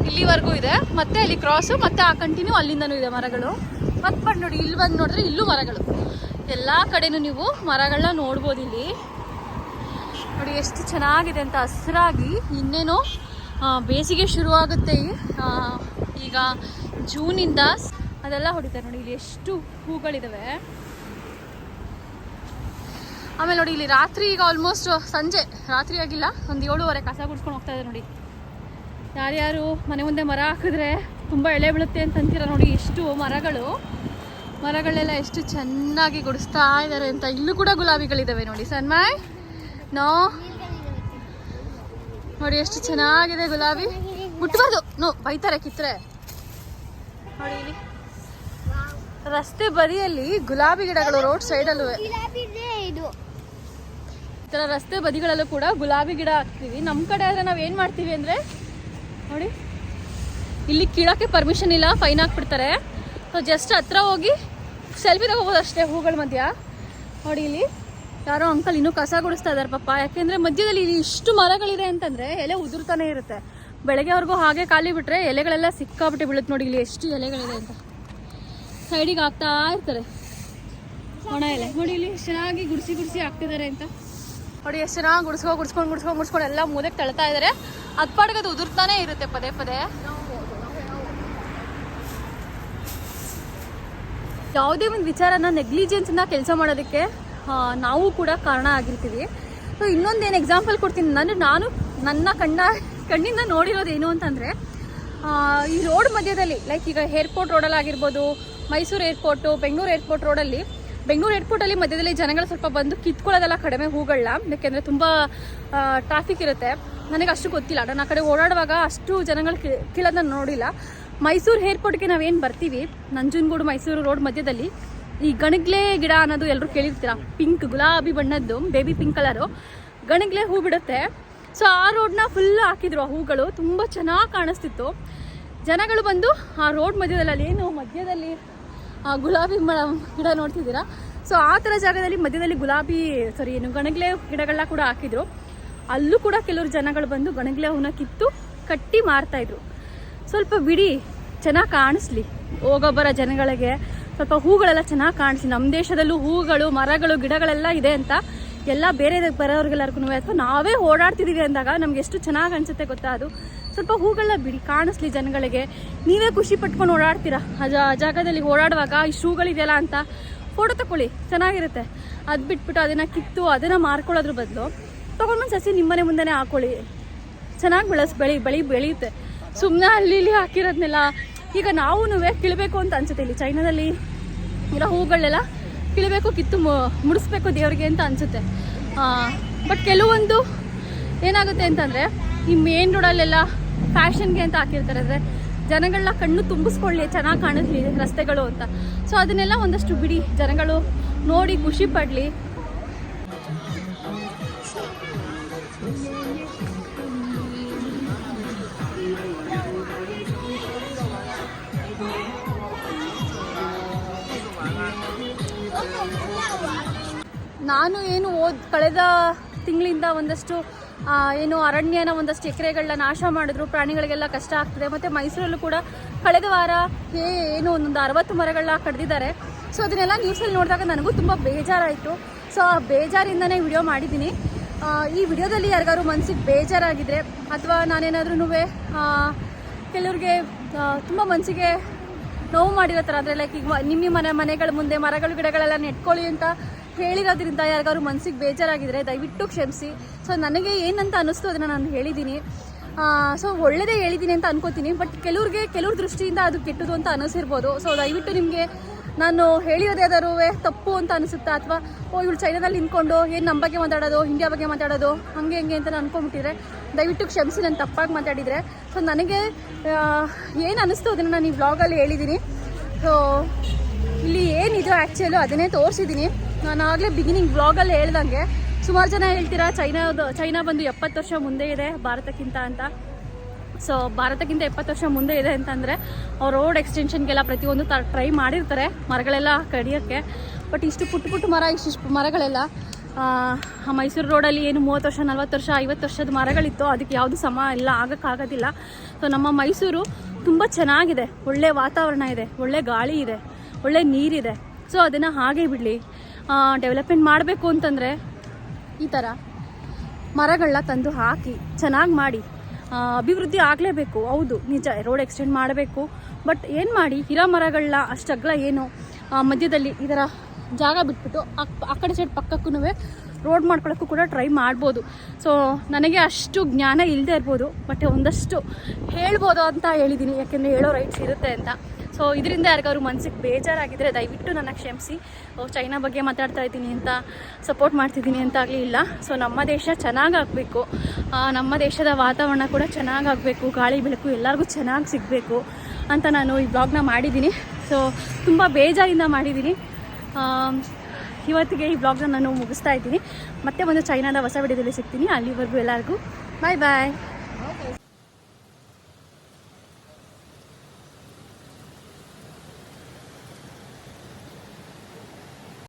ಇಲ್ಲಿವರೆಗೂ ಇದೆ. ಮತ್ತೆ ಅಲ್ಲಿ ಕ್ರಾಸು ಮತ್ತೆ ಆ ಕಂಟಿನ್ಯೂ ಅಲ್ಲಿಂದನೂ ಇದೆ ಮರಗಳು. ಮತ್ತೆ ಬಂದು ನೋಡಿ ಇಲ್ಲಿ ಬಂದು ನೋಡಿದ್ರೆ ಇಲ್ಲೂ ಮರಗಳು. ಎಲ್ಲ ಕಡೆನೂ ನೀವು ಮರಗಳನ್ನ ನೋಡ್ಬೋದು ಇಲ್ಲಿ. ನೋಡಿ, ಎಷ್ಟು ಚೆನ್ನಾಗಿದೆ ಅಂತ ಹಸಿರಾಗಿ ಇನ್ನೇನೋ ಬೇಸಿಗೆ ಶುರುವಾಗುತ್ತೆ ಈಗ ಜೂನಿಂದ ಅದೆಲ್ಲ ಹೊಡಿತಾರೆ ನೋಡಿ, ಇಲ್ಲಿ ಎಷ್ಟು ಹೂಗಳಿದಾವೆ. ಆಮೇಲೆ ನೋಡಿ, ಇಲ್ಲಿ ರಾತ್ರಿ ಈಗ ಆಲ್ಮೋಸ್ಟ್ ಸಂಜೆ, ರಾತ್ರಿ ಆಗಿಲ್ಲ, ಒಂದು ಏಳುವರೆ ಕಸ ಗುಡ್ಸ್ಕೊಂಡು ಹೋಗ್ತಾ ಇದೆ ನೋಡಿ. ಯಾರ್ಯಾರು ಮನೆ ಮುಂದೆ ಮರ ಹಾಕಿದ್ರೆ ತುಂಬ ಎಳೆ ಬೀಳುತ್ತೆ ಅಂತ ಅಂತೀರ ನೋಡಿ ಎಷ್ಟು ಮರಗಳು. ಮರಗಳೆಲ್ಲ ಎಷ್ಟು ಚೆನ್ನಾಗಿ ಗುಡಿಸ್ತಾ ಇದ್ದಾರೆ ಅಂತ ಇಲ್ಲೂ ಕೂಡ ಗುಲಾಬಿಗಳಿದಾವೆ ನೋಡಿ, ಸನ್ಮಾಯ್. ನೋ? ನೋಡಿ ಎಷ್ಟು ಚೆನ್ನಾಗಿದೆ ಗುಲಾಬಿ. ಮುಟ್ಬಾರ್ದು ನೋ, ಬೈತಾರೆ, ಕಿತ್ರೆ. ನೋಡಿ ರಸ್ತೆ ಬದಿಯಲ್ಲಿ ಗುಲಾಬಿ ಗಿಡಗಳು ರೋಡ್ ಸೈಡ್ ಅಲ್ಲೂ ಇದೆ ಇದು ಈ ಥರ ರಸ್ತೆ ಬದಿಗಳಲ್ಲೂ ಕೂಡ ಗುಲಾಬಿ ಗಿಡ ಹಾಕ್ತೀವಿ. ನಮ್ಮ ಕಡೆ ಆದರೆ ನಾವು ಏನು ಮಾಡ್ತೀವಿ ಅಂದರೆ, ನೋಡಿ. ಇಲ್ಲಿ ಕೀಳೋಕ್ಕೆ ಪರ್ಮಿಷನ್ ಇಲ್ಲ ಫೈನ್ ಹಾಕ್ಬಿಡ್ತಾರೆ. ಜಸ್ಟ್ ಹತ್ರ ಹೋಗಿ ಸೆಲ್ಫಿ ತಗೋಬೋದು ಅಷ್ಟೇ, ಹೂಗಳ ಮಧ್ಯ. ನೋಡಿ ಇಲ್ಲಿ. ಯಾರೋ ಅಂಕಲ್ ಇನ್ನೂ ಕಸ ಗುಡಿಸ್ತಾ ಇದ್ದಾರೆ ಪಾಪ. ಯಾಕೆಂದರೆ ಮಧ್ಯದಲ್ಲಿ ಇಷ್ಟು ಮರಗಳಿದೆ ಅಂತಂದರೆ ಎಲೆ ಉದುರ್ತಾನೆ ಇರುತ್ತೆ. ಬೆಳಗ್ಗೆವರೆಗೂ ಹಾಗೆ ಖಾಲಿ ಬಿಟ್ಟರೆ ಎಲೆಗಳೆಲ್ಲ ಸಿಕ್ಕಾಬಿಟ್ಟೆ ಬೀಳುತ್ತೆ ನೋಡಿ, ಇಲ್ಲಿ ಎಷ್ಟು ಎಲೆಗಳಿದೆ ಅಂತ. ಸೈಡಿಗೆ ಹಾಕ್ತಾ ಇರ್ತಾರೆ ಒಣ ಎಲೆ. ನೋಡಿ, ಇಲ್ಲಿ ಚೆನ್ನಾಗಿ ಗುಡಿಸಿ ಗುಡಿಸಿ ಹಾಕ್ತಿದ್ದಾರೆ ಅಂತ. ನೋಡಿ, ಎಷ್ಟು ಚೆನ್ನಾಗಿ ಗುಡಿಸ್ಕೊ ಗುಡಿಸ್ಕೊಂಡು ಗುಡಿಸ್ಕೊಂಡು ಗುಡಿಸ್ಕೊಂಡು ಎಲ್ಲ ಮೂದಕ್ಕೆ ತಳ್ತಾ ಇದ್ದಾರೆ ಅದ್ಪಾಡಿಗೆ ಅದು ಉದುರ್ತಾನೆ ಇರುತ್ತೆ ಪದೇ ಪದೇ. ಯಾವುದೇ ಒಂದು ವಿಚಾರನ ನೆಗ್ಲಿಜೆನ್ಸ್ನ ಕೆಲಸ ಮಾಡೋದಕ್ಕೆ ನಾವು ಕೂಡ ಕಾರಣ ಆಗಿರ್ತೀವಿ. ಸೊ ಇನ್ನೊಂದೇನು ಎಕ್ಸಾಂಪಲ್ ಕೊಡ್ತೀನಿ. ನಾನು ನಾನು ನನ್ನ ಕಣ್ಣ, ಕಣ್ಣಿಂದ ನೋಡಿರೋದು ಏನು ಅಂತಂದರೆ ಈ ರೋಡ್ ಮಧ್ಯದಲ್ಲಿ ಲೈಕ್ ಈಗ ಏರ್ಪೋರ್ಟ್ ರೋಡಲ್ಲಿ ಆಗಿರ್ಬೋದು, ಮೈಸೂರು ಏರ್ಪೋರ್ಟು ಬೆಂಗಳೂರು ಏರ್ಪೋರ್ಟ್ ರೋಡಲ್ಲಿ ಬೆಂಗಳೂರು ಏರ್ಪೋರ್ಟಲ್ಲಿ ಮಧ್ಯದಲ್ಲಿ ಜನಗಳು ಸ್ವಲ್ಪ ಬಂದು ಕಿತ್ಕೊಳ್ಳೋದೆಲ್ಲ ಕಡಿಮೆ ಹೂಗಳನ್ನ ಯಾಕೆಂದರೆ ತುಂಬ ಟ್ರಾಫಿಕ್ ಇರುತ್ತೆ. ನನಗೆ ಅಷ್ಟು ಗೊತ್ತಿಲ್ಲ. ನಾನು ಆ ಕಡೆ ಓಡಾಡುವಾಗ ಅಷ್ಟು ಜನಗಳು ಕೀಳೋದನ್ನ ನೋಡಿಲ್ಲ. ಮೈಸೂರು ಏರ್ಪೋರ್ಟ್ಗೆ ನಾವೇನು ಬರ್ತೀವಿ? ನಂಜನಗೂಡು ಮೈಸೂರು ರೋಡ್ ಮಧ್ಯದಲ್ಲಿ ಈ ಗಣಗ್ಲೆ ಗಿಡ ಅನ್ನೋದು ಎಲ್ಲರೂ ಕೇಳಿರ್ತೀರಾ? ಪಿಂಕ್ ಗುಲಾಬಿ ಬಣ್ಣದ್ದು ಬೇಬಿ ಪಿಂಕ್ ಕಲರು ಗಣಗ್ಲೆ ಹೂ ಬಿಡುತ್ತೆ. ಸೊ ಆ ರೋಡ್ನ ಫುಲ್ ಹಾಕಿದ್ರು ಆ ಹೂಗಳು. ತುಂಬ ಚೆನ್ನಾಗಿ ಕಾಣಿಸ್ತಿತ್ತು. ಜನಗಳು ಬಂದು ಆ ರೋಡ್ ಮಧ್ಯದಲ್ಲಿ, ಅಲ್ಲಿ ಏನು ಮಧ್ಯದಲ್ಲಿ, ಆ ಗುಲಾಬಿ ಗಿಡ ನೋಡ್ತಿದ್ದೀರಾ? ಸೊ ಆ ಥರ ಜಾಗದಲ್ಲಿ ಮಧ್ಯದಲ್ಲಿ ಗುಲಾಬಿ ಸಾರಿ ಏನು ಗಣಗ್ಲೆ ಗಿಡಗಳನ್ನ ಕೂಡ ಹಾಕಿದ್ರು. ಅಲ್ಲೂ ಕೂಡ ಕೆಲವರು ಜನಗಳು ಬಂದು ಗಣಗ್ಲೆ ಹೂನ ಕಿತ್ತು ಕಟ್ಟಿ ಮಾರ್ತಾಯಿದ್ರು ಸ್ವಲ್ಪ ಬಿಡಿ, ಚೆನ್ನಾಗಿ ಕಾಣಿಸ್ಲಿ. ಹೋಗೋ ಬರೋ ಜನಗಳಿಗೆ. ಸ್ವಲ್ಪ ಹೂಗಳೆಲ್ಲ ಚೆನ್ನಾಗಿ ಕಾಣಿಸಿ ನಮ್ಮ ದೇಶದಲ್ಲೂ ಹೂಗಳು, ಮರಗಳು, ಗಿಡಗಳೆಲ್ಲ ಇದೆ ಅಂತ ಎಲ್ಲ ಬೇರೆ ಬರೋರಿಗೆಲ್ಲರಿಗೂ ಅಥವಾ ನಾವೇ ಓಡಾಡ್ತಿದ್ದೀವಿ ಅಂದಾಗ ನಮ್ಗೆ ಎಷ್ಟು ಚೆನ್ನಾಗಿ ಅನ್ಸುತ್ತೆ ಗೊತ್ತಾ ಅದು? ಸ್ವಲ್ಪ ಹೂಗಳನ್ನ ಬಿಡಿ, ಕಾಣಿಸ್ಲಿ ಜನಗಳಿಗೆ. ನೀವೇ ಖುಷಿ ಪಟ್ಕೊಂಡು ಓಡಾಡ್ತೀರಾ? ಆ ಜಾಗದಲ್ಲಿ ಓಡಾಡುವಾಗ ಇಷ್ಟು ಹೂಗಳಿದೆಯಲ್ಲ ಅಂತ ಫೋಟೋ ತಗೊಳ್ಳಿ ಚೆನ್ನಾಗಿರುತ್ತೆ. ಅದು ಬಿಟ್ಬಿಟ್ಟು ಅದನ್ನು ಕಿತ್ತು, ಅದನ್ನು ಮಾರ್ಕೊಳ್ಳೋದ್ರ ಬದಲು ತೊಗೊಂಡ್ಬಂದು ಸಸಿ ನಿಮ್ಮನೆ ಮುಂದೆನೇ ಹಾಕೊಳ್ಳಿ. ಚೆನ್ನಾಗಿ ಬೆಳೆಸ್, ಬೆಳಿ ಬೆಳಿ, ಬೆಳೆಯುತ್ತೆ. ಸುಮ್ಮನೆ ಅಲ್ಲಿ ಇಲ್ಲಿ ಹಾಕಿರೋದನ್ನೆಲ್ಲ ಈಗ ನಾವು ಕಿಳಬೇಕು ಅಂತ ಅನ್ಸುತ್ತೆ ಇಲ್ಲಿ ಚೈನಾದಲ್ಲಿ. ಇರೋ ಹೂಗಳನ್ನೆಲ್ಲ ಕಿಳಬೇಕು ಕಿತ್ತು ಮುಡಿಸ್ಬೇಕು ದೇವ್ರಿಗೆ ಅಂತ ಅನಿಸುತ್ತೆ. ಬಟ್ ಕೆಲವೊಂದು ಏನಾಗುತ್ತೆ ಅಂತಂದರೆ, ಈ ಮೇನ್ ರೋಡಲ್ಲೆಲ್ಲ ಫ್ಯಾಷನ್ಗೆ ಅಂತ ಹಾಕಿರ್ತಾರೆ. ಅಂದರೆ ಜನಗಳನ್ನ ಕಣ್ಣು ತುಂಬಿಸ್ಕೊಳ್ಳಿ, ಚೆನ್ನಾಗಿ ಕಾಣಿಸ್ಲಿ ರಸ್ತೆಗಳು ಅಂತ. ಸೊ ಅದನ್ನೆಲ್ಲ ಒಂದಷ್ಟು ಬಿಡಿ, ಜನಗಳು ನೋಡಿ ಖುಷಿ ಪಡಲಿ. ನಾನು ಏನು ಓದ್ ಕಳೆದ ತಿಂಗಳಿಂದ ಒಂದಷ್ಟು ಏನು ಅರಣ್ಯನ ಒಂದಷ್ಟು ಎಕರೆಗಳನ್ನ ನಾಶ ಮಾಡಿದ್ರು. ಪ್ರಾಣಿಗಳಿಗೆಲ್ಲ ಕಷ್ಟ ಆಗ್ತದೆ. ಮತ್ತು ಮೈಸೂರಲ್ಲೂ ಕೂಡ ಕಳೆದ ವಾರ ಏನು ಒಂದೊಂದು ಅರವತ್ತು ಮರಗಳನ್ನ ಕಡ್ದಿದ್ದಾರೆ. ಸೊ ಅದನ್ನೆಲ್ಲ ನ್ಯೂಸಲ್ಲಿ ನೋಡಿದಾಗ ನನಗೂ ತುಂಬ ಬೇಜಾರಾಯಿತು. ಸೊ ಆ ಬೇಜಾರಿಂದನೇ ವಿಡಿಯೋ ಮಾಡಿದ್ದೀನಿ. ಈ ವಿಡಿಯೋದಲ್ಲಿ ಯಾರಿಗಾದ್ರು ಮನಸ್ಸಿಗೆ ಬೇಜಾರಾಗಿದ್ರೆ ಅಥವಾ ನಾನೇನಾದ್ರೂ ಕೆಲವ್ರಿಗೆ ತುಂಬ ಮನಸ್ಸಿಗೆ ನೋವು ಮಾಡಿರೋ ಥರ ಅಂದರೆ ಲೈಕ್ ಈಗ ನಿಮ್ಮ ಮನೆ, ಮನೆಗಳ ಮುಂದೆ ಮರಗಳು, ಗಿಡಗಳೆಲ್ಲ ನೆಟ್ಕೊಳ್ಳಿ ಅಂತ ಹೇಳಿರೋದ್ರಿಂದ ಯಾರಿಗಾದ್ರು ಮನಸ್ಸಿಗೆ ಬೇಜಾರಾಗಿದ್ರೆ ದಯವಿಟ್ಟು ಕ್ಷಮಿಸಿ. ಸೊ ನನಗೆ ಏನಂತ ಅನ್ನಿಸ್ತು ಅದನ್ನು ನಾನು ಹೇಳಿದ್ದೀನಿ. ಸೊ ಒಳ್ಳೇದೇ ಹೇಳಿದ್ದೀನಿ ಅಂತ ಅನ್ಕೋತೀನಿ. ಬಟ್ ಕೆಲವ್ರಿಗೆ ಕೆಲವ್ರ ದೃಷ್ಟಿಯಿಂದ ಅದು ಕೆಟ್ಟದು ಅಂತ ಅನಿಸಿರ್ಬೋದು ಸೊ ದಯವಿಟ್ಟು ನಿಮಗೆ ನಾನು ಹೇಳಿರೋದು ಯಾವ್ದಾದ್ರು ತಪ್ಪು ಅಂತ ಅನಿಸುತ್ತಾ? ಅಥವಾ, ಓ, ಇವಳು ಚೈನಾದಲ್ಲಿ ನಿಂತ್ಕೊಂಡು ಏನು ನಮ್ಮ ಬಗ್ಗೆ ಮಾತಾಡೋದು ಇಂಡಿಯಾ ಬಗ್ಗೆ ಮಾತಾಡೋದು, ಹಂಗೆ ಹಿಂಗೆ ಅಂತ ಅನ್ಕೊಂಬಿಟ್ಟಿದ್ರೆ ದಯವಿಟ್ಟು ಕ್ಷಮಿಸಿ, ನಾನು ತಪ್ಪಾಗಿ ಮಾತಾಡಿದರೆ. ಸೊ ನನಗೆ ಏನು ಅನ್ನಿಸ್ತು ಅದನ್ನು ನಾನು ಈ ವ್ಲಾಗಲ್ಲಿ ಹೇಳಿದ್ದೀನಿ. ಸೊ ಇಲ್ಲಿ ಏನಿದೆ ಆ್ಯಕ್ಚುಲು ಅದನ್ನೇ ತೋರಿಸಿದ್ದೀನಿ. ನಾನು ಆಗಲೇ ಬಿಗಿನಿಂಗ್ ಬ್ಲಾಗಲ್ಲಿ ಹೇಳ್ದಂಗೆ. ಸುಮಾರು ಜನ ಹೇಳ್ತೀರಾ ಚೈನಾದು ಚೈನಾ ಬಂದು ಎಪ್ಪತ್ತು ವರ್ಷ ಮುಂದೆ ಇದೆ ಭಾರತಕ್ಕಿಂತ ಅಂತ. ಸೊ ಭಾರತಕ್ಕಿಂತ ಎಪ್ಪತ್ತು ವರ್ಷ ಮುಂದೆ ಇದೆ ಅಂತಂದರೆ ಅವ್ರು ರೋಡ್ ಎಕ್ಸ್ಟೆನ್ಷನ್ಗೆಲ್ಲ ಪ್ರತಿಯೊಂದು ತ ಟ್ರೈ ಮಾಡಿರ್ತಾರೆ ಮರಗಳೆಲ್ಲ ಕಡಿಯೋಕ್ಕೆ. ಬಟ್ ಇಷ್ಟು ಪುಟ್ಟ ಪುಟ್ಟ ಮರ ಇಷ್ಟಿಷ್ಟು ಮರಗಳೆಲ್ಲ ಆ, ಮೈಸೂರು ರೋಡಲ್ಲಿ ಏನು ಮೂವತ್ತು ವರ್ಷ ನಲ್ವತ್ತು ವರ್ಷ ಐವತ್ತು ವರ್ಷದ ಮರಗಳಿತ್ತು ಅದಕ್ಕೆ ಯಾವುದು ಸಮ ಎಲ್ಲ ಆಗೋಕ್ಕಾಗೋದಿಲ್ಲ. ಸೊ ನಮ್ಮ ಮೈಸೂರು ತುಂಬ ಚೆನ್ನಾಗಿದೆ ಒಳ್ಳೆ ವಾತಾವರಣ ಇದೆ ಒಳ್ಳೆ ಗಾಳಿ ಇದೆ. ಒಳ್ಳೆ ನೀರಿದೆ. ಸೊ ಅದನ್ನು ಹಾಗೆ ಬಿಡಲಿ. ಡೆವಲಪ್ಮೆಂಟ್ ಮಾಡಬೇಕು ಅಂತಂದರೆ ಈ ಥರ ಮರಗಳನ್ನ ತಂದು ಹಾಕಿ, ಚೆನ್ನಾಗಿ ಮಾಡಿ. ಅಭಿವೃದ್ಧಿ ಆಗಲೇಬೇಕು. ಹೌದು, ನಿಜ ರೋಡ್ ಎಕ್ಸ್ಟೆಂಡ್ ಮಾಡಬೇಕು. ಬಟ್ ಏನು ಮಾಡಿ? ಇರೋ ಮರಗಳನ್ನ ಅಷ್ಟಗ್ಲ ಏನು ಮಧ್ಯದಲ್ಲಿ ಈ ಥರ ಜಾಗ ಬಿಟ್ಬಿಟ್ಟು ಆ ಕಡೆ ಸೈಡ್ ಪಕ್ಕಕ್ಕೂ ರೋಡ್ ಮಾಡ್ಕೊಳ್ಳೋಕ್ಕೂ ಕೂಡ ಟ್ರೈ ಮಾಡ್ಬೋದು. ಸೊ ನನಗೆ ಅಷ್ಟು ಜ್ಞಾನ ಇಲ್ಲದೆ ಇರ್ಬೋದು ಬಟ್ ಒಂದಷ್ಟು ಹೇಳ್ಬೋದು ಅಂತ ಹೇಳಿದ್ದೀನಿ ಯಾಕೆಂದರೆ ಹೇಳೋ ರೈಟ್ಸ್ ಇರುತ್ತೆ ಅಂತ. ಸೊ ಇದರಿಂದ ಯಾರಿಗಾದ್ರು ಮನಸ್ಸಿಗೆ ಬೇಜಾರಾಗಿದ್ದರೆ ದಯವಿಟ್ಟು ನನ್ನ ಕ್ಷಮಿಸಿ. ಚೈನಾ ಬಗ್ಗೆ ಮಾತಾಡ್ತಾ ಇದ್ದೀನಿ ಅಂತ ಸಪೋರ್ಟ್ ಮಾಡ್ತಿದ್ದೀನಿ ಅಂತ ಆಗಲಿ ಇಲ್ಲ. ಸೊ ನಮ್ಮ ದೇಶ ಚೆನ್ನಾಗಾಗಬೇಕು. ನಮ್ಮ ದೇಶದ ವಾತಾವರಣ ಕೂಡ ಚೆನ್ನಾಗಾಗಬೇಕು. ಗಾಳಿ, ಬೆಳಕು ಎಲ್ಲರಿಗೂ ಚೆನ್ನಾಗಿ ಸಿಗಬೇಕು ಅಂತ ನಾನು ಈ ಬ್ಲಾಗ್ನ ಮಾಡಿದ್ದೀನಿ. ಸೊ ತುಂಬ ಬೇಜಾರಿಂದ ಮಾಡಿದ್ದೀನಿ. ಇವತ್ತಿಗೆ ಈ ಬ್ಲಾಗ್ನ ನಾನು ಮುಗಿಸ್ತಾ ಇದ್ದೀನಿ. ಮತ್ತೆ ಒಂದು ಚೈನಾದ ಹೊಸ ವಿಡಿಯೋದಲ್ಲಿ ಸಿಗ್ತೀನಿ. ಅಲ್ಲಿವರೆಗೂ ಎಲ್ಲರಿಗೂ ಬಾಯ್ ಬಾಯ್